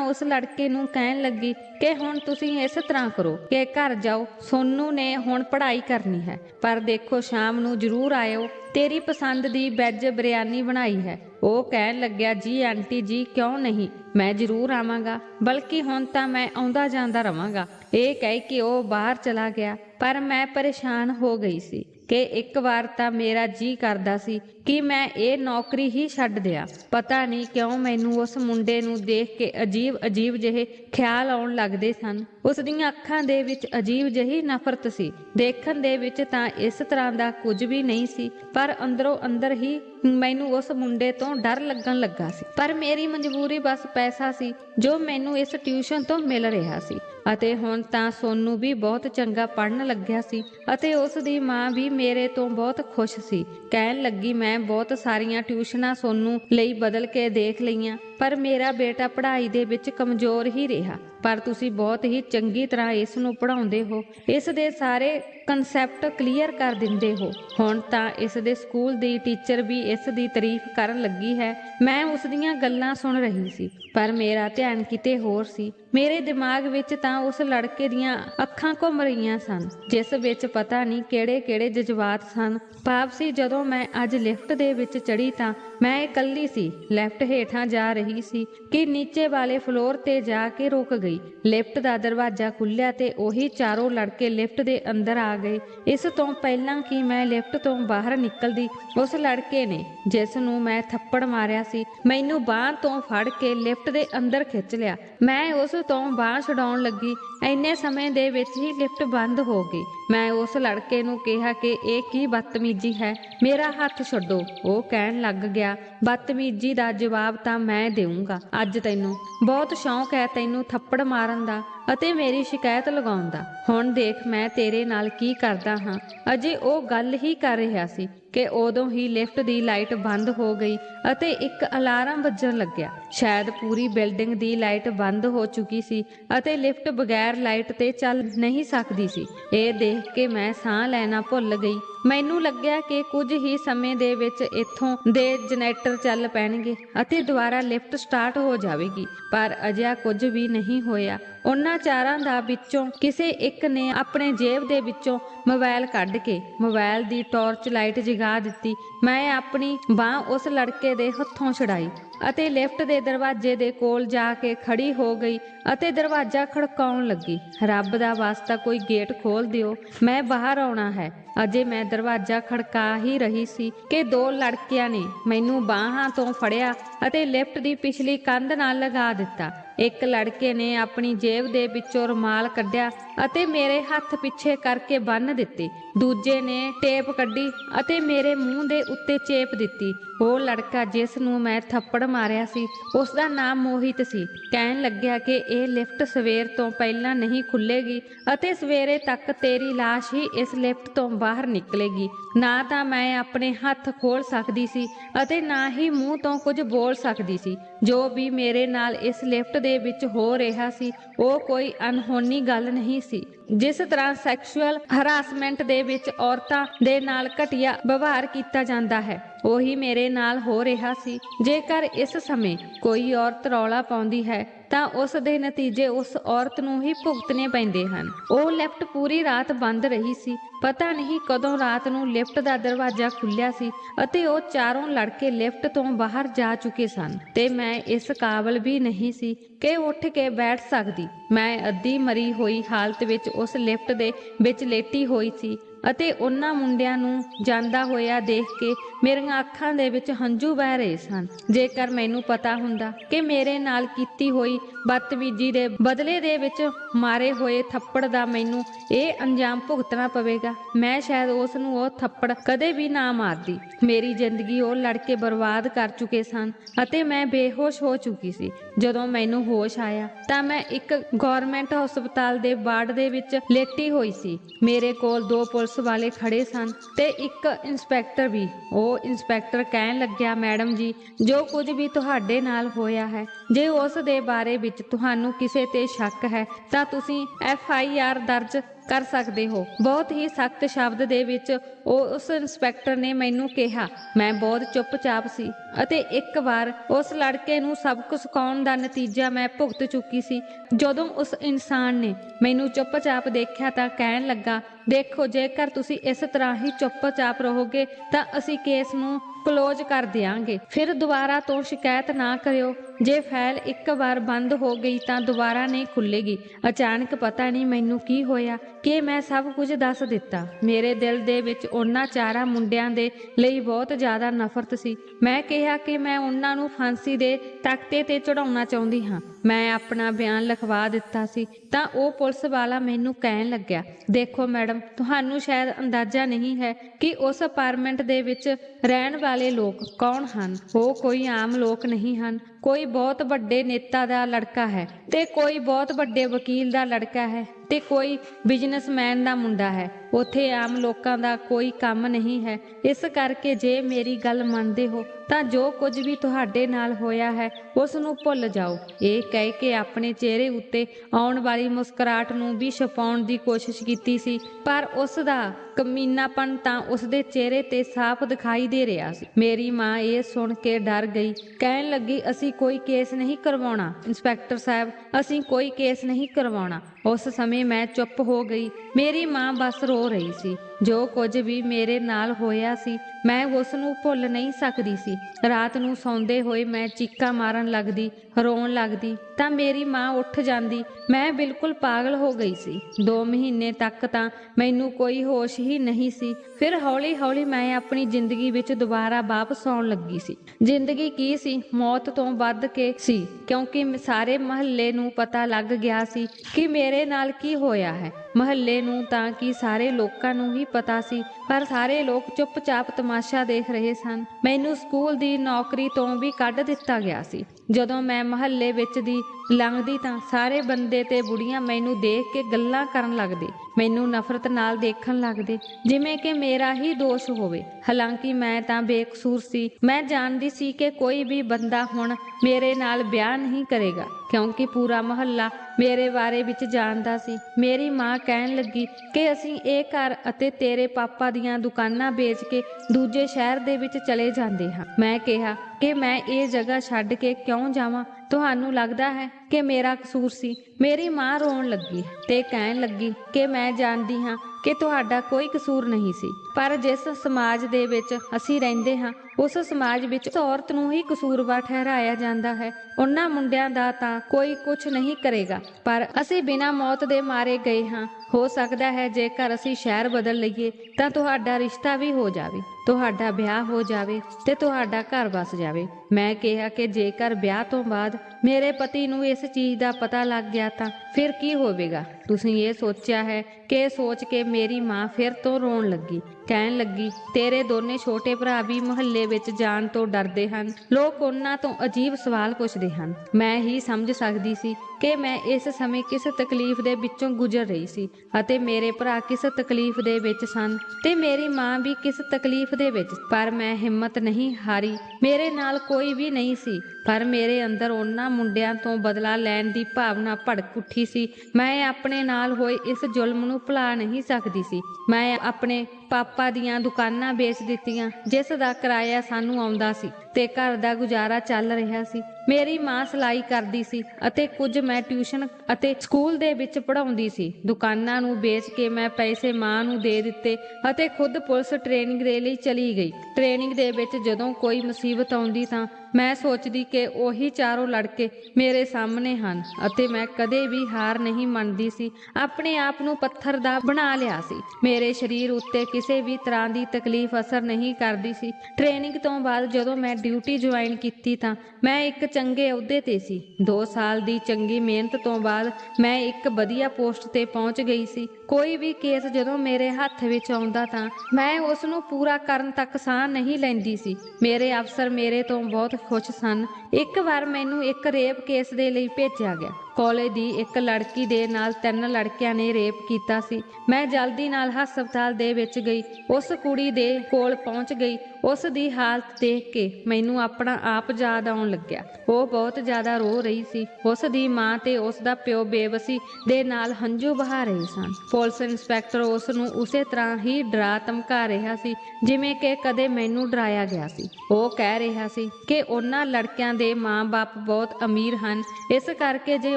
ਉਸ ਲੜਕੇ ਨੂੰ ਕਹਿਣ ਲੱਗੀ ਕਿ ਹੁਣ ਤੁਸੀਂ ਇਸ ਤਰ੍ਹਾਂ ਕਰੋ ਕਿ ਘਰ ਜਾਓ, ਸੋਨੂ ਨੇ ਹੁਣ ਪੜ੍ਹਾਈ ਕਰਨੀ ਹੈ। ਪਰ ਦੇਖੋ, ਸ਼ਾਮ ਨੂੰ ਜ਼ਰੂਰ ਆਇਓ। ਤੇਰੀ ਪਸੰਦ ਦੀ ਵੈਜ ਬਿਰਿਆਨੀ ਬਣਾਈ ਹੈ। ਉਹ ਕਹਿਣ ਲੱਗਿਆ, ਜੀ ਆਂਟੀ ਜੀ, ਕਿਉਂ ਨਹੀਂ? ਮੈਂ ਜ਼ਰੂਰ ਆਵਾਂਗਾ। ਬਲਕਿ ਹੁਣ ਤਾਂ ਮੈਂ ਆਉਂਦਾ ਜਾਂਦਾ ਰਵਾਂਗਾ। ਇਹ ਕਹਿ ਕੇ ਉਹ ਬਾਹਰ ਚਲਾ ਗਿਆ। ਪਰ ਮੈਂ ਪਰੇਸ਼ਾਨ ਹੋ ਗਈ ਸੀ ਕਿ ਇੱਕ ਵਾਰ ਤਾਂ ਮੇਰਾ ਜੀ ਕਰਦਾ ਸੀ। ਕਿ ਮੈਂ ਇਹ ਨੌਕਰੀ ਹੀ ਛੱਡ ਦਿਆ। ਪਤਾ ਨਹੀਂ ਕਿਉਂ ਮੈਨੂੰ ਉਸ ਮੁੰਡੇ ਨੂੰ ਦੇਖ ਕੇ ਅਜੀਬ ਅਜੀਬ ਜਿਹੇ ਖਿਆਲ ਆਉਣ ਲੱਗਦੇ ਸਨ। ਉਸ ਦੀਆਂ ਅੱਖਾਂ ਦੇ ਵਿੱਚ ਅਜੀਬ ਜਿਹੀ ਨਫ਼ਰਤ ਸੀ। ਦੇਖਣ ਦੇ ਵਿੱਚ ਤਾਂ ਇਸ ਤਰ੍ਹਾਂ ਦਾ ਕੁਝ ਵੀ ਨਹੀਂ ਸੀ, ਪਰ ਅੰਦਰੋਂ ਅੰਦਰ ਹੀ ਮੈਨੂੰ ਉਸ ਮੁੰਡੇ ਤੋਂ ਡਰ ਲੱਗਣ ਲੱਗਾ ਸੀ। ਪਰ ਮੇਰੀ ਮਜਬੂਰੀ ਬਸ ਪੈਸਾ ਸੀ, ਜੋ ਮੈਨੂੰ ਇਸ ਟਿਊਸ਼ਨ ਤੋਂ ਮਿਲ ਰਿਹਾ ਸੀ। ਅਤੇ ਹੁਣ ਤਾਂ ਸੋਨੂ ਵੀ ਬਹੁਤ ਚੰਗਾ ਪੜਨ ਲੱਗਿਆ ਸੀ ਅਤੇ ਉਸ ਦੀ ਮਾਂ ਵੀ ਮੇਰੇ ਤੋਂ ਬਹੁਤ ਖੁਸ਼ ਸੀ। ਕਹਿਣ ਲੱਗੀ ਮੈਂ ਬਹੁਤ ਸਾਰੀਆਂ ਟਿਊਸ਼ਨਾਂ ਸੋਨੂ ਲਈ ਬਦਲ ਕੇ ਦੇਖ ਲਈਆਂ, ਪਰ ਮੇਰਾ ਬੇਟਾ ਪੜ੍ਹਾਈ ਦੇ ਵਿੱਚ ਕਮਜ਼ੋਰ ਹੀ ਰਿਹਾ। ਪਰ ਤੁਸੀਂ ਬਹੁਤ ਹੀ ਚੰਗੀ ਤਰ੍ਹਾਂ ਇਸ ਨੂੰ ਪੜ੍ਹਾਉਂਦੇ ਹੋ, ਇਸ ਦੇ ਸਾਰੇ ਕਨਸੈਪਟ ਕਲੀਅਰ ਕਰ ਦਿੰਦੇ ਹੋ। ਹੁਣ ਤਾਂ ਇਸ ਦੇ ਸਕੂਲ ਦੀ ਟੀਚਰ ਵੀ ਇਸ ਦੀ ਤਾਰੀਫ ਕਰਨ ਲੱਗੀ ਹੈ। ਮੈਂ ਉਸ ਦੀਆਂ ਗੱਲਾਂ ਸੁਣ ਰਹੀ ਸੀ। ਪਰ ਮੇਰਾ ਧਿਆਨ ਕਿਤੇ ਹੋਰ ਸੀ। ਮੇਰੇ ਦਿਮਾਗ ਵਿੱਚ ਤਾਂ ਉਸ ਲੜਕੇ ਦੀਆਂ ਅੱਖਾਂ ਘੁੰਮ ਰਹੀਆਂ ਸਨ, ਜਿਸ ਵਿੱਚ ਪਤਾ ਨਹੀਂ ਕਿਹੜੇ-ਕਿਹੜੇ ਜਜ਼ਬਾਤ ਸਨ। ਪਾਪ ਸੀ ਜਦੋਂ ਮੈਂ ਅੱਜ ਲਿਫਟ ਦੇ ਵਿੱਚ ਚੜੀ ਤਾਂ ਮੈਂ ਇਕੱਲੀ ਸੀ। ਲਿਫਟ ਹੇਠਾਂ ਜਾ ਰਹੀ ਸੀ ਕਿ ਨੀਚੇ ਵਾਲੇ ਫਲੋਰ ਤੇ ਜਾ ਕੇ ਰੁਕ ਗਈ। ਲਿਫਟ ਦਾ ਦਰਵਾਜ਼ਾ ਖੁੱਲਿਆ ਤੇ ਉਹੀ ਚਾਰੋਂ ਲੜਕੇ ਲਿਫਟ ਦੇ ਅੰਦਰ ਆ ਗਏ। ਇਸ ਤੋਂ ਪਹਿਲਾਂ ਕਿ ਮੈਂ ਲਿਫਟ ਤੋਂ ਬਾਹਰ ਨਿਕਲਦੀ, ਉਸ ਲੜਕੇ ਨੇ, ਜਿਸ ਨੂੰ ਮੈਂ ਥੱਪੜ ਮਾਰਿਆ ਸੀ, ਮੈਨੂੰ ਬਾਹ ਤੋਂ ਫੜ ਕੇ ਲਿਫਟ ਦੇ ਅੰਦਰ ਖਿੱਚ ਲਿਆ। ਮੈਂ ਉਸ ਤੋਂ ਬਾਹ ਛਡਾਉਣ ਲੱਗੀ। ਐਨੇ ਸਮੇਂ ਦੇ ਵਿੱਚ ਹੀ ਲਿਫਟ ਬੰਦ ਹੋ ਗਈ। ਮੈਂ ਉਸ ਲੜਕੇ ਨੂੰ ਕਿਹਾ ਕਿ ਇਹ ਕੀ ਬਦਤਮੀਜ਼ੀ ਹੈ? ਮੇਰਾ ਹੱਥ ਛੱਡੋ। ਉਹ ਕਹਿਣ ਲੱਗ ਗਿਆ, ਬਦਤਮੀਜ਼ੀ ਦਾ ਜਵਾਬ ਤਾਂ ਮੈਂ ਦੇਵਾਂਗਾ ਅੱਜ ਤੈਨੂੰ। ਬਹੁਤ ਸ਼ੌਂਕ ਹੈ ਤੈਨੂੰ ਥੱਪੜ ਮਾਰਨ ਦਾ ਅਤੇ ਮੇਰੀ ਸ਼ਿਕਾਇਤ ਲਗਾਉਣ ਦਾ। ਹੁਣ ਦੇਖ ਮੈਂ ਤੇਰੇ ਨਾਲ ਕੀ ਕਰਦਾ ਹਾਂ। ਅਜੇ ਉਹ ਗੱਲ ਹੀ ਕਰ ਰਿਹਾ ਸੀ। ਕਿ ਉਦੋਂ ਹੀ ਲਿਫਟ ਦੀ ਲਾਈਟ ਬੰਦ ਹੋ ਗਈ ਅਤੇ ਇੱਕ ਅਲਾਰਮ ਵੱਜਣ ਲੱਗਿਆ। ਸ਼ਾਇਦ ਪੂਰੀ ਬਿਲਡਿੰਗ ਦੀ ਲਾਈਟ ਬੰਦ ਹੋ ਚੁੱਕੀ ਸੀ ਅਤੇ ਲਿਫਟ ਬਗੈਰ ਲਾਈਟ ਤੇ ਚੱਲ ਨਹੀਂ ਸਕਦੀ ਸੀ। ਇਹ ਦੇਖ ਕੇ ਮੈਂ ਸਾਹ ਲੈਣਾ ਭੁੱਲ ਗਈ। ਮੈਨੂੰ ਲੱਗਿਆ ਕਿ ਕੁਝ ਹੀ ਸਮੇਂ ਦੇ ਵਿੱਚ ਇੱਥੋਂ ਦੇ ਜਨਰੇਟਰ ਚੱਲ ਪੈਣਗੇ ਅਤੇ ਦੁਬਾਰਾ ਲਿਫਟ ਸਟਾਰਟ ਹੋ ਜਾਵੇਗੀ। ਪਰ ਅਜਿਹਾ ਕੁਝ ਵੀ ਨਹੀਂ ਹੋਇਆ। ਉਹਨਾਂ ਚਾਰਾਂ ਦਾ ਵਿੱਚੋਂ ਕਿਸੇ ਇੱਕ ਨੇ ਆਪਣੇ ਜੇਬ ਦੇ ਵਿੱਚੋਂ ਮੋਬਾਈਲ ਕੱਢ ਕੇ ਮੋਬਾਈਲ ਦੀ ਟਾਰਚ ਲਾਈਟ ਜਗਾ ਦਿੱਤੀ। ਮੈਂ ਆਪਣੀ ਬਾਹ ਉਸ ਲੜਕੇ ਦੇ ਹੱਥੋਂ ਛਡਾਈ। ਅਤੇ ਲਿਫਟ ਦੇ ਦਰਵਾਜ਼ੇ ਦੇ ਕੋਲ ਜਾ ਕੇ ਖੜੀ ਹੋ ਗਈ ਅਤੇ ਦਰਵਾਜ਼ਾ ਖੜਕਾਉਣ ਲੱਗੀ। ਰੱਬ ਦਾ ਵਾਸਤਾ ਕੋਈ ਗੇਟ ਖੋਲ ਦਿਓ, ਮੈਂ ਬਾਹਰ ਆਉਣਾ ਹੈ। ਅਜੇ ਮੈਂ ਦਰਵਾਜ਼ਾ ਖੜਕਾ ਹੀ ਰਹੀ ਸੀ ਕਿ ਦੋ ਲੜਕਿਆਂ ਨੇ ਮੈਨੂੰ ਬਾਹਾਂ ਤੋਂ ਫੜਿਆ ਅਤੇ ਲਿਫਟ ਦੀ ਪਿਛਲੀ ਕੰਧ ਨਾਲ ਲਗਾ ਦਿੱਤਾ। ਇੱਕ ਲੜਕੇ ਨੇ ਆਪਣੀ ਜੇਬ ਦੇ ਵਿੱਚੋਂ ਰੁਮਾਲ ਕੱਢਿਆ ਅਤੇ ਮੇਰੇ ਹੱਥ ਪਿੱਛੇ ਕਰਕੇ ਬੰਨ ਦਿੱਤੇ। ਦੂਜੇ ਨੇ ਟੇਪ ਕੱਢੀ ਅਤੇ ਮੇਰੇ ਮੂੰਹ ਦੇ ਉੱਤੇ ਚੇਪ ਦਿੱਤੀ। ਉਹ ਲੜਕਾ ਜਿਸ ਨੂੰ ਮੈਂ ਥੱਪੜ ਮਾਰਿਆ ਸੀ ਉਸ ਦਾ ਨਾਮ ਮੋਹਿਤ ਸੀ। ਕਹਿਣ ਲੱਗਿਆ ਕਿ ਇਹ ਲਿਫਟ ਸਵੇਰ ਤੋਂ ਪਹਿਲਾਂ ਨਹੀਂ ਖੁੱਲੇਗੀ ਅਤੇ ਸਵੇਰੇ ਤੱਕ ਤੇਰੀ ਲਾਸ਼ ਹੀ ਇਸ ਲਿਫਟ ਤੋਂ ਬਾਹਰ ਨਿਕਲੇਗੀ। ਨਾ ਤਾਂ ਮੈਂ ਆਪਣੇ ਹੱਥ ਖੋਲ ਸਕਦੀ ਸੀ ਅਤੇ ਨਾ ਹੀ ਮੂੰਹ ਤੋਂ ਕੁਝ ਬੋਲ ਸਕਦੀ ਸੀ। ਜੋ ਵੀ ਮੇਰੇ ਨਾਲ ਇਸ ਲਿਫਟ ਦੇ ਵਿੱਚ ਹੋ ਰਿਹਾ ਸੀ ਉਹ ਕੋਈ ਅਨਹੋਣੀ ਗੱਲ ਨਹੀਂ ਸੀ। ਜਿਸ ਤਰ੍ਹਾਂ ਸੈਕਸ਼ੂਅਲ ਹਰਾਸਮੈਂਟ ਦੇ ਵਿੱਚ ਔਰਤਾਂ ਦੇ ਨਾਲ ਘਟੀਆ ਵਿਵਹਾਰ ਕੀਤਾ ਜਾਂਦਾ ਹੈ, ਉਹੀ ਮੇਰੇ ਨਾਲ ਹੋ ਰਿਹਾ ਸੀ। ਜੇਕਰ ਇਸ ਸਮੇਂ ਕੋਈ ਔਰਤ ਰੌਲਾ ਪਾਉਂਦੀ ਹੈ, ਤਾਂ ਉਸ ਦੇ ਨਤੀਜੇ ਉਸ ਔਰਤ ਨੂੰ ਹੀ ਭੁਗਤਣੇ ਪੈਂਦੇ ਹਨ। ਉਹ ਲਿਫਟ ਪੂਰੀ ਰਾਤ ਬੰਦ ਰਹੀ ਸੀ। ਪਤਾ ਨਹੀਂ ਕਦੋਂ ਰਾਤ ਨੂੰ ਲਿਫਟ ਦਾ ਦਰਵਾਜ਼ਾ ਖੁੱਲਿਆ ਸੀ ਅਤੇ ਉਹ ਚਾਰੋਂ ਲੜਕੇ ਲਿਫਟ ਤੋਂ ਬਾਹਰ ਜਾ ਚੁੱਕੇ ਸਨ। ਤੇ ਮੈਂ ਇਸ ਕਾਬਲ ਵੀ ਨਹੀਂ ਸੀ ਕਿ ਉੱਠ ਕੇ ਬੈਠ ਸਕਦੀ। ਮੈਂ ਅੱਧੀ ਮਰੀ ਹੋਈ ਹਾਲਤ ਵਿੱਚ ਉਸ ਲਿਫਟ ਦੇ ਵਿੱਚ ਲੇਟੀ ਹੋਈ ਸੀ ਅਤੇ ਉਹਨਾਂ ਮੁੰਡਿਆਂ ਨੂੰ ਜਾਂਦਾ ਹੋਇਆ ਦੇਖ ਕੇ ਮੇਰੀਆਂ ਅੱਖਾਂ ਦੇ ਵਿੱਚ ਹੰਝੂ ਵਹਿ ਰਹੇ ਸਨ। ਜੇਕਰ ਮੈਨੂੰ ਪਤਾ ਹੁੰਦਾ ਕਿ ਮੇਰੇ ਨਾਲ ਕੀਤੀ ਹੋਈ ਬਦਤਮੀਜ਼ੀ ਦੇ ਬਦਲੇ ਦੇ ਵਿੱਚ ਮਾਰੇ ਹੋਏ ਥੱਪੜ ਦਾ ਮੈਨੂੰ ਇਹ ਅੰਜਾਮ ਭੁਗਤਣਾ ਪਵੇਗਾ, ਮੈਂ ਸ਼ਾਇਦ ਉਸ ਨੂੰ ਉਹ ਥੱਪੜ ਕਦੇ ਵੀ ਨਾ ਮਾਰਦੀ। ਮੇਰੀ ਜ਼ਿੰਦਗੀ ਉਹ ਲੜਕੇ ਬਰਬਾਦ ਕਰ ਚੁੱਕੇ ਸਨ ਅਤੇ ਮੈਂ ਬੇਹੋਸ਼ ਹੋ ਚੁੱਕੀ ਸੀ। ਜਦੋਂ ਮੈਨੂੰ ਹੋਸ਼ ਆਇਆ ਤਾਂ ਮੈਂ ਇੱਕ ਗਵਰਨਮੈਂਟ ਹਸਪਤਾਲ ਦੇ ਵਾਰਡ ਦੇ ਵਿੱਚ ਲੇਟੀ ਹੋਈ ਸੀ। ਮੇਰੇ ਕੋਲ ਦੋ ਪੁਲਿਸ ਵਾਲੇ ਖੜੇ ਸਨ ਤੇ ਇੱਕ ਇੰਸਪੈਕਟਰ ਵੀ, ਉਹ ਉਹ ਇੰਸਪੈਕਟਰ ਕਹਿਣ ਲੱਗਿਆ, ਮੈਡਮ ਜੀ, ਜੋ ਕੁਝ ਵੀ ਤੁਹਾਡੇ ਨਾਲ ਹੋਇਆ ਹੈ, ਜੇ ਉਸ ਦੇ ਬਾਰੇ ਵਿੱਚ ਤੁਹਾਨੂੰ ਕਿਸੇ ਤੇ ਸ਼ੱਕ ਹੈ, ਤਾਂ ਤੁਸੀਂ ਐਫ ਆਈ ਆਰ ਦਰਜ ਕਰ ਸਕਦੇ ਹੋ। ਬਹੁਤ ਹੀ ਸਖਤ ਸ਼ਬਦ ਦੇ ਵਿੱਚ ਉਹ ਉਸ ਇੰਸਪੈਕਟਰ ਨੇ ਮੈਨੂੰ ਕਿਹਾ। ਮੈਂ ਬਹੁਤ ਚੁੱਪਚਾਪ ਸੀ ਅਤੇ ਇੱਕ ਵਾਰ ਉਸ ਲੜਕੇ ਨੂੰ ਸਬਕ ਸਿਖਾਉਣ ਦਾ ਨਤੀਜਾ ਮੈਂ ਭੁਗਤ ਚੁੱਕੀ ਸੀ। ਜਦੋਂ ਉਸ ਇਨਸਾਨ ਨੇ ਮੈਨੂੰ ਚੁੱਪਚਾਪ ਦੇਖਿਆ ਤਾਂ ਕਹਿਣ ਲੱਗਾ, ਦੇਖੋ, ਜੇਕਰ ਤੁਸੀਂ ਇਸ ਤਰ੍ਹਾਂ ਹੀ ਚੁੱਪਚਾਪ ਰਹੋਗੇ ਤਾਂ ਅਸੀਂ ਕੇਸ ਨੂੰ ਕਲੋਜ਼ ਕਰ ਦਿਆਂਗੇ। ਫਿਰ ਦੁਬਾਰਾ ਤੋਂ ਸ਼ਿਕਾਇਤ ਨਾ ਕਰਿਓ। ਜੇ ਫਾਈਲ ਇੱਕ ਵਾਰ ਬੰਦ ਹੋ ਗਈ ਤਾਂ ਦੁਬਾਰਾ ਨਹੀਂ ਖੁੱਲੇਗੀ ਅਚਾਨਕ ਪਤਾ ਨਹੀਂ ਮੈਨੂੰ ਕੀ ਹੋਇਆ। ਕਿ ਮੈਂ ਸਭ ਕੁਝ ਦੱਸ ਦਿੱਤਾ। ਮੇਰੇ ਦਿਲ ਦੇ ਵਿੱਚ ਉਹਨਾਂ ਚਾਰਾਂ ਮੁੰਡਿਆਂ ਦੇ ਲਈ ਬਹੁਤ ਜ਼ਿਆਦਾ ਨਫ਼ਰਤ ਸੀ। ਮੈਂ ਕਿਹਾ ਕਿ ਮੈਂ ਉਹਨਾਂ ਨੂੰ ਫਾਂਸੀ ਦੇ ਤਖਤੇ ਤੇ ਚੜਾਉਣਾ ਚਾਹੁੰਦੀ ਹਾਂ। ਮੈਂ ਆਪਣਾ ਬਿਆਨ ਲਿਖਵਾ ਦਿੱਤਾ ਸੀ। ਤਾਂ ਉਹ ਪੁਲਿਸ ਵਾਲਾ ਮੈਨੂੰ ਕਹਿਣ ਲੱਗਿਆ, ਦੇਖੋ ਮੈਡਮ, ਤੁਹਾਨੂੰ ਸ਼ਾਇਦ ਅੰਦਾਜ਼ਾ ਨਹੀਂ ਹੈ ਕਿ ਉਸ ਅਪਾਰਟਮੈਂਟ ਦੇ ਵਿੱਚ ਰਹਿਣ ਵਾਲੇ ਲੋਕ ਕੌਣ ਹਨ। ਉਹ ਕੋਈ ਆਮ ਲੋਕ ਨਹੀਂ ਹਨ। ਕੋਈ ਬਹੁਤ ਵੱਡੇ ਨੇਤਾ ਦਾ ਲੜਕਾ ਹੈ ਤੇ ਕੋਈ ਬਹੁਤ ਵੱਡੇ ਵਕੀਲ ਦਾ ਲੜਕਾ ਹੈ। ਤੇ ਕੋਈ ਬਿਜ਼ਨਸਮੈਨ ਦਾ ਮੁੰਡਾ ਹੈ। ਉੱਥੇ ਆਮ ਲੋਕਾਂ ਦਾ ਕੋਈ ਕੰਮ ਨਹੀਂ ਹੈ। ਇਸ ਕਰਕੇ ਜੇ ਮੇਰੀ ਗੱਲ ਮੰਨਦੇ ਹੋ, ਤਾਂ ਜੋ ਕੁਝ ਵੀ ਤੁਹਾਡੇ ਨਾਲ ਹੋਇਆ ਹੈ ਉਸ ਨੂੰ ਭੁੱਲ ਜਾਓ। ਇਹ ਕਹਿ ਕੇ ਆਪਣੇ ਚਿਹਰੇ ਉੱਤੇ ਆਉਣ ਵਾਲੀ ਮੁਸਕਰਾਹਟ ਨੂੰ ਵੀ ਛਪਾਉਣ ਦੀ ਕੋਸ਼ਿਸ਼ ਕੀਤੀ ਸੀ, ਪਰ ਉਸ ਦਾ ਕਮੀਨਾਪਨ ਤਾਂ ਉਸ ਦੇ ਚਿਹਰੇ ਤੇ ਸਾਫ਼ ਦਿਖਾਈ ਦੇ ਰਿਹਾ ਸੀ। ਮੇਰੀ ਮਾਂ ਇਹ ਸੁਣ ਕੇ ਡਰ ਗਈ। ਕਹਿਣ ਲੱਗੀ, ਅਸੀਂ ਕੋਈ ਕੇਸ ਨਹੀਂ ਕਰਵਾਉਣਾ। ਇੰਸਪੈਕਟਰ ਸਾਹਿਬ, ਅਸੀਂ ਕੋਈ ਕੇਸ ਨਹੀਂ ਕਰਵਾਉਣਾ। ਉਸ ਸਮੇਂ ਮੈਂ ਚੁੱਪ ਹੋ ਗਈ। ਮੇਰੀ ਮਾਂ ਬਸ ਰੋ ਰਹੀ ਸੀ। ਜੋ ਕੁਝ ਵੀ ਮੇਰੇ ਨਾਲ ਹੋਇਆ ਸੀ, ਮੈਂ ਉਸ ਨੂੰ ਭੁੱਲ ਨਹੀਂ ਸਕਦੀ ਸੀ। ਰਾਤ ਨੂੰ ਸੌਂਦੇ ਹੋਏ ਮੈਂ ਚੀਕਾਂ ਮਾਰਨ ਲੱਗਦੀ, ਰੋਣ ਲੱਗਦੀ, ਤਾਂ ਮੇਰੀ ਮਾਂ ਉੱਠ ਜਾਂਦੀ। ਮੈਂ ਬਿਲਕੁਲ ਪਾਗਲ ਹੋ ਗਈ ਸੀ। 2 ਮਹੀਨੇ ਤੱਕ ਤਾਂ ਮੈਨੂੰ ਕੋਈ ਹੋਸ਼ ਹੀ ਨਹੀਂ ਸੀ। ਫਿਰ ਹੌਲੀ-ਹੌਲੀ ਮੈਂ ਆਪਣੀ ਜ਼ਿੰਦਗੀ ਵਿੱਚ ਦੁਬਾਰਾ ਵਾਪਸ ਆਉਣ ਲੱਗੀ ਸੀ। ਜ਼ਿੰਦਗੀ ਕੀ ਸੀ? ਮੌਤ ਤੋਂ ਵੱਧ ਕੇ ਸੀ, ਕਿਉਂਕਿ ਸਾਰੇ ਮਹੱਲੇ ਨੂੰ ਪਤਾ ਲੱਗ ਗਿਆ ਸੀ ਕਿ ਮੇਰੇ ਨਾਲ ਕੀ ਹੋਇਆ ਹੈ। ਮਹੱਲੇ ਨੂੰ ਤਾਂ ਕਿ ਸਾਰੇ ਲੋਕਾਂ ਨੂੰ ਹੀ ਪਤਾ ਸੀ, ਪਰ ਸਾਰੇ ਲੋਕ ਚੁੱਪਚਾਪ ਤਮਾਸ਼ਾ ਦੇਖ ਰਹੇ ਸਨ। ਮੈਨੂੰ ਸਕੂਲ ਦੀ ਨੌਕਰੀ ਤੋਂ ਵੀ ਕੱਢ ਦਿੱਤਾ ਗਿਆ ਸੀ। ਜਦੋਂ ਮੈਂ ਮਹੱਲੇ ਵਿੱਚ ਦੀ ਲੰਘਦੀ ਤਾਂ ਸਾਰੇ ਬੰਦੇ ਤੇ ਬੁੜੀਆਂ ਮੈਨੂੰ ਦੇਖ ਕੇ ਗੱਲਾਂ ਕਰਨ ਲੱਗਦੇ। ਮੈਨੂੰ ਨਫ਼ਰਤ ਨਾਲ ਦੇਖਣ ਲੱਗਦੇ, ਜਿਵੇਂ ਕਿ ਮੇਰਾ ਹੀ ਦੋਸ਼ ਹੋਵੇ। ਹਾਲਾਂਕਿ ਮੈਂ ਤਾਂ ਬੇਕਸੂਰ ਸੀ। ਮੈਂ ਜਾਣਦੀ ਸੀ ਕਿ ਕੋਈ ਵੀ ਬੰਦਾ ਹੁਣ ਮੇਰੇ ਨਾਲ ਵਿਆਹ ਨਹੀਂ ਕਰੇਗਾ, ਕਿਉਂਕਿ ਪੂਰਾ ਮਹੱਲਾ ਮੇਰੇ ਬਾਰੇ ਵਿੱਚ ਜਾਣਦਾ ਸੀ। ਮੇਰੀ ਮਾਂ ਕਹਿਣ ਲੱਗੀ ਕਿ ਅਸੀਂ ਇਹ ਘਰ ਅਤੇ ਤੇਰੇ ਪਾਪਾ ਦੀਆਂ ਦੁਕਾਨਾਂ ਵੇਚ ਕੇ ਦੂਜੇ ਸ਼ਹਿਰ ਦੇ ਵਿੱਚ ਚਲੇ ਜਾਂਦੇ ਹਾਂ। ਮੈਂ ਕਿਹਾ ਕਿ ਮੈਂ ਇਹ ਜਗ੍ਹਾ ਛੱਡ ਕੇ ਕਿਉਂ ਜਾਵਾਂ, ਤੁਹਾਨੂੰ ਲੱਗਦਾ ਹੈ ਕਿ ਮੇਰਾ ਕਸੂਰ ਸੀ। ਮੇਰੀ ਮਾਂ ਰੋਣ ਲੱਗੀ ਤੇ ਕਹਿਣ ਲੱਗੀ ਕਿ ਮੈਂ ਜਾਣਦੀ ਹਾਂ ਕਿ ਤੁਹਾਡਾ ਕੋਈ ਕਸੂਰ ਨਹੀਂ ਸੀ। ਪਰ ਜਿਸ ਸਮਾਜ ਦੇ ਵਿੱਚ ਅਸੀਂ ਰਹਿੰਦੇ ਹਾਂ ਉਸ ਸਮਾਜ ਵਿੱਚ ਔਰਤ ਨੂੰ ਹੀ ਕਸੂਰਵਾਰ ਠਹਿਰਾਇਆ ਜਾਂਦਾ ਹੈ। ਉਹਨਾਂ ਮੁੰਡਿਆਂ ਦਾ ਤਾਂ ਕੋਈ ਕੁਝ ਨਹੀਂ ਕਰੇਗਾ, ਪਰ ਅਸੀਂ ਬਿਨਾਂ ਮੌਤ ਦੇ ਮਾਰੇ ਗਏ ਹਾਂ। ਹੋ ਸਕਦਾ ਹੈ ਜੇਕਰ ਅਸੀਂ ਸ਼ਹਿਰ ਬਦਲ ਲਈਏ, ਤਾਂ ਤੁਹਾਡਾ ਰਿਸ਼ਤਾ ਵੀ ਹੋ ਜਾਵੇ, ਤੁਹਾਡਾ ਵਿਆਹ ਹੋ ਜਾਵੇ ਤੇ ਤੁਹਾਡਾ ਘਰ ਵਸ ਜਾਵੇ। ਮੈਂ ਕਿਹਾ ਕਿ ਜੇਕਰ ਵਿਆਹ ਤੋਂ ਬਾਅਦ ਮੇਰੇ ਪਤੀ ਨੂੰ ਇਸ ਚੀਜ਼ ਦਾ ਪਤਾ ਲੱਗ ਗਿਆ ਤਾਂ ਫਿਰ ਕੀ ਹੋਵੇਗਾ? ਤੁਸੀਂ ਇਹ ਸੋਚਿਆ ਹੈ ਕਿ ਸੋਚ ਕੇ ਮੇਰੀ ਮਾਂ ਫਿਰ ਤੋਂ ਰੋਣ ਲੱਗੀ, ਕਹਿਣ ਲੱਗੀ, ਤੇਰੇ ਦੋਨੇ ਛੋਟੇ ਭਰਾ ਵੀ ਮੁਹੱਲੇ ਵਿੱਚ ਜਾਣ ਤੋਂ ਡਰਦੇ ਹਨ। ਲੋਕ ਉਹਨਾਂ ਤੋਂ ਅਜੀਬ ਸਵਾਲ ਪੁੱਛਦੇ ਹਨ। ਮੈਂ ਹੀ ਸਮਝ ਸਕਦੀ ਸੀ ਕਿ ਮੈਂ ਇਸ ਸਮੇਂ ਕਿਸ ਤਕਲੀਫ ਦੇ ਵਿੱਚੋਂ ਗੁਜ਼ਰ ਰਹੀ ਸੀ ਅਤੇ ਮੇਰੇ ਭਰਾ ਕਿਸ ਤਕਲੀਫ ਦੇ ਵਿੱਚ ਸਨ ਤੇ ਮੇਰੀ ਮਾਂ ਵੀ ਕਿਸ ਤਕਲੀਫ ਦੇ ਵਿੱਚ। ਪਰ ਮੈਂ ਹਿੰਮਤ ਨਹੀਂ ਹਾਰੀ। ਮੇਰੇ ਨਾਲ ਕੋਈ ਵੀ ਨਹੀਂ ਸੀ। ਪਰ ਮੇਰੇ ਅੰਦਰ ਉਹਨਾਂ ਮੁੰਡਿਆਂ ਤੋਂ ਬਦਲਾ ਲੈਣ ਦੀ ਭਾਵਨਾ ਭੜਕ ਉੱਠੀ ਸੀ। ਮੈਂ ਆਪਣੇ ਨਾਲ ਹੋਏ ਇਸ ਜ਼ੁਲਮ ਨੂੰ ਭੁਲਾ ਨਹੀਂ ਸਕਦੀ ਸੀ। ਮੈਂ ਆਪਣੇ ਪਾਪਾ ਦੀਆਂ ਦੁਕਾਨਾਂ ਵੇਚ ਦਿੱਤੀਆਂ ਜਿਸ ਦਾ ਕਿਰਾਇਆ ਸਾਨੂੰ ਆਉਂਦਾ ਸੀ। ਤੇ ਘਰ ਦਾ ਗੁਜ਼ਾਰਾ ਚੱਲ ਰਿਹਾ ਸੀ। ਮੇਰੀ ਮਾਂ ਸਿਲਾਈ ਕਰਦੀ ਸੀ ਅਤੇ ਕੁਝ ਮੈਂ ਟਿਊਸ਼ਨ ਅਤੇ ਸਕੂਲ ਦੇ ਵਿੱਚ ਪੜ੍ਹਾਉਂਦੀ ਸੀ। ਦੁਕਾਨਾਂ ਨੂੰ ਵੇਚ ਕੇ ਮੈਂ ਪੈਸੇ ਮਾਂ ਨੂੰ ਦੇ ਦਿੱਤੇ ਅਤੇ ਖੁਦ ਪੁਲਿਸ ਟ੍ਰੇਨਿੰਗ ਦੇ ਲਈ ਚਲੀ ਗਈ। ਟ੍ਰੇਨਿੰਗ ਦੇ ਵਿੱਚ ਜਦੋਂ ਕੋਈ ਮੁਸੀਬਤ ਆਉਂਦੀ ਤਾਂ ਮੈਂ ਸੋਚਦੀ ਕਿ ਉਹੀ ਚਾਰੋਂ ਲੜਕੇ ਮੇਰੇ ਸਾਹਮਣੇ ਹਨ ਅਤੇ ਮੈਂ ਕਦੇ ਵੀ ਹਾਰ ਨਹੀਂ ਮੰਨਦੀ ਸੀ। ਆਪਣੇ ਆਪ ਨੂੰ ਪੱਥਰ ਦਾ ਬਣਾ ਲਿਆ ਸੀ। ਮੇਰੇ ਸਰੀਰ ਉੱਤੇ ਕਿਸੇ ਵੀ ਤਰ੍ਹਾਂ ਦੀ ਤਕਲੀਫ ਅਸਰ ਨਹੀਂ ਕਰਦੀ ਸੀ। ਟ੍ਰੇਨਿੰਗ ਤੋਂ ਬਾਅਦ ਜਦੋਂ ਮੈਂ ਡਿਊਟੀ ਜੁਆਇਨ ਕੀਤੀ ਤਾਂ ਮੈਂ ਇੱਕ ਚੰਗੇ ਅਹੁਦੇ ਤੇ ਸੀ। 2 ਸਾਲ ਦੀ ਚੰਗੀ ਮਿਹਨਤ ਤੋਂ ਬਾਅਦ ਮੈਂ ਇੱਕ ਵਧੀਆ ਪੋਸਟ ਤੇ ਪਹੁੰਚ ਗਈ ਸੀ। ਕੋਈ ਵੀ ਕੇਸ ਜਦੋਂ ਮੇਰੇ ਹੱਥ ਵਿੱਚ ਆਉਂਦਾ ਤਾਂ ਮੈਂ ਉਸ ਨੂੰ ਪੂਰਾ ਕਰਨ ਤੱਕ ਸਾਹ ਨਹੀਂ ਲੈਂਦੀ ਸੀ। ਮੇਰੇ ਅਫਸਰ ਮੇਰੇ ਤੋਂ ਬਹੁਤ ਖੁਸ਼ ਸਨ। ਇੱਕ ਵਾਰ ਮੈਨੂੰ ਇੱਕ ਰੇਪ ਕੇਸ ਦੇ ਲਈ ਭੇਜਿਆ ਗਿਆ। ਕਾਲਜ ਦੀ ਇੱਕ ਲੜਕੀ ਦੇ ਨਾਲ ਤਿੰਨ ਲੜਕਿਆਂ ਨੇ ਰੇਪ ਕੀਤਾ ਸੀ। ਮੈਂ ਜਲਦੀ ਨਾਲ ਹਸਪਤਾਲ ਦੇ ਵਿੱਚ ਗਈ। ਉਸ ਕੁੜੀ ਦੇ ਕੋਲ ਪਹੁੰਚ ਗਈ। ਉਸ ਦੀ ਹਾਲਤ ਦੇਖ ਕੇ ਮੈਨੂੰ ਆਪਣਾ ਆਪ ਯਾਦ ਆਉਣ ਲੱਗਿਆ। ਉਹ ਬਹੁਤ ਜ਼ਿਆਦਾ ਰੋ ਰਹੀ ਸੀ। ਉਸ ਦੀ ਮਾਂ ਤੇ ਉਸ ਦਾ ਪਿਓ ਬੇਬਸੀ ਦੇ ਨਾਲ ਹੰਝੂ ਬਹਾ ਰਹੇ ਸਨ। ਪੁਲਿਸ ਇੰਸਪੈਕਟਰ ਉਸ ਨੂੰ ਉਸੇ ਤਰ੍ਹਾਂ ਹੀ ਡਰਾ ਧਮਕਾ ਰਿਹਾ ਸੀ, ਜਿਵੇਂ ਕਿ ਕਦੇ ਮੈਨੂੰ ਡਰਾਇਆ ਗਿਆ ਸੀ। ਉਹ ਕਹਿ ਰਿਹਾ ਸੀ ਕਿ ਉਹਨਾਂ ਲੜਕਿਆਂ ਦੇ ਮਾਂ-ਬਾਪ ਬਹੁਤ ਅਮੀਰ ਹਨ। ਇਸ ਕਰਕੇ ਜੇ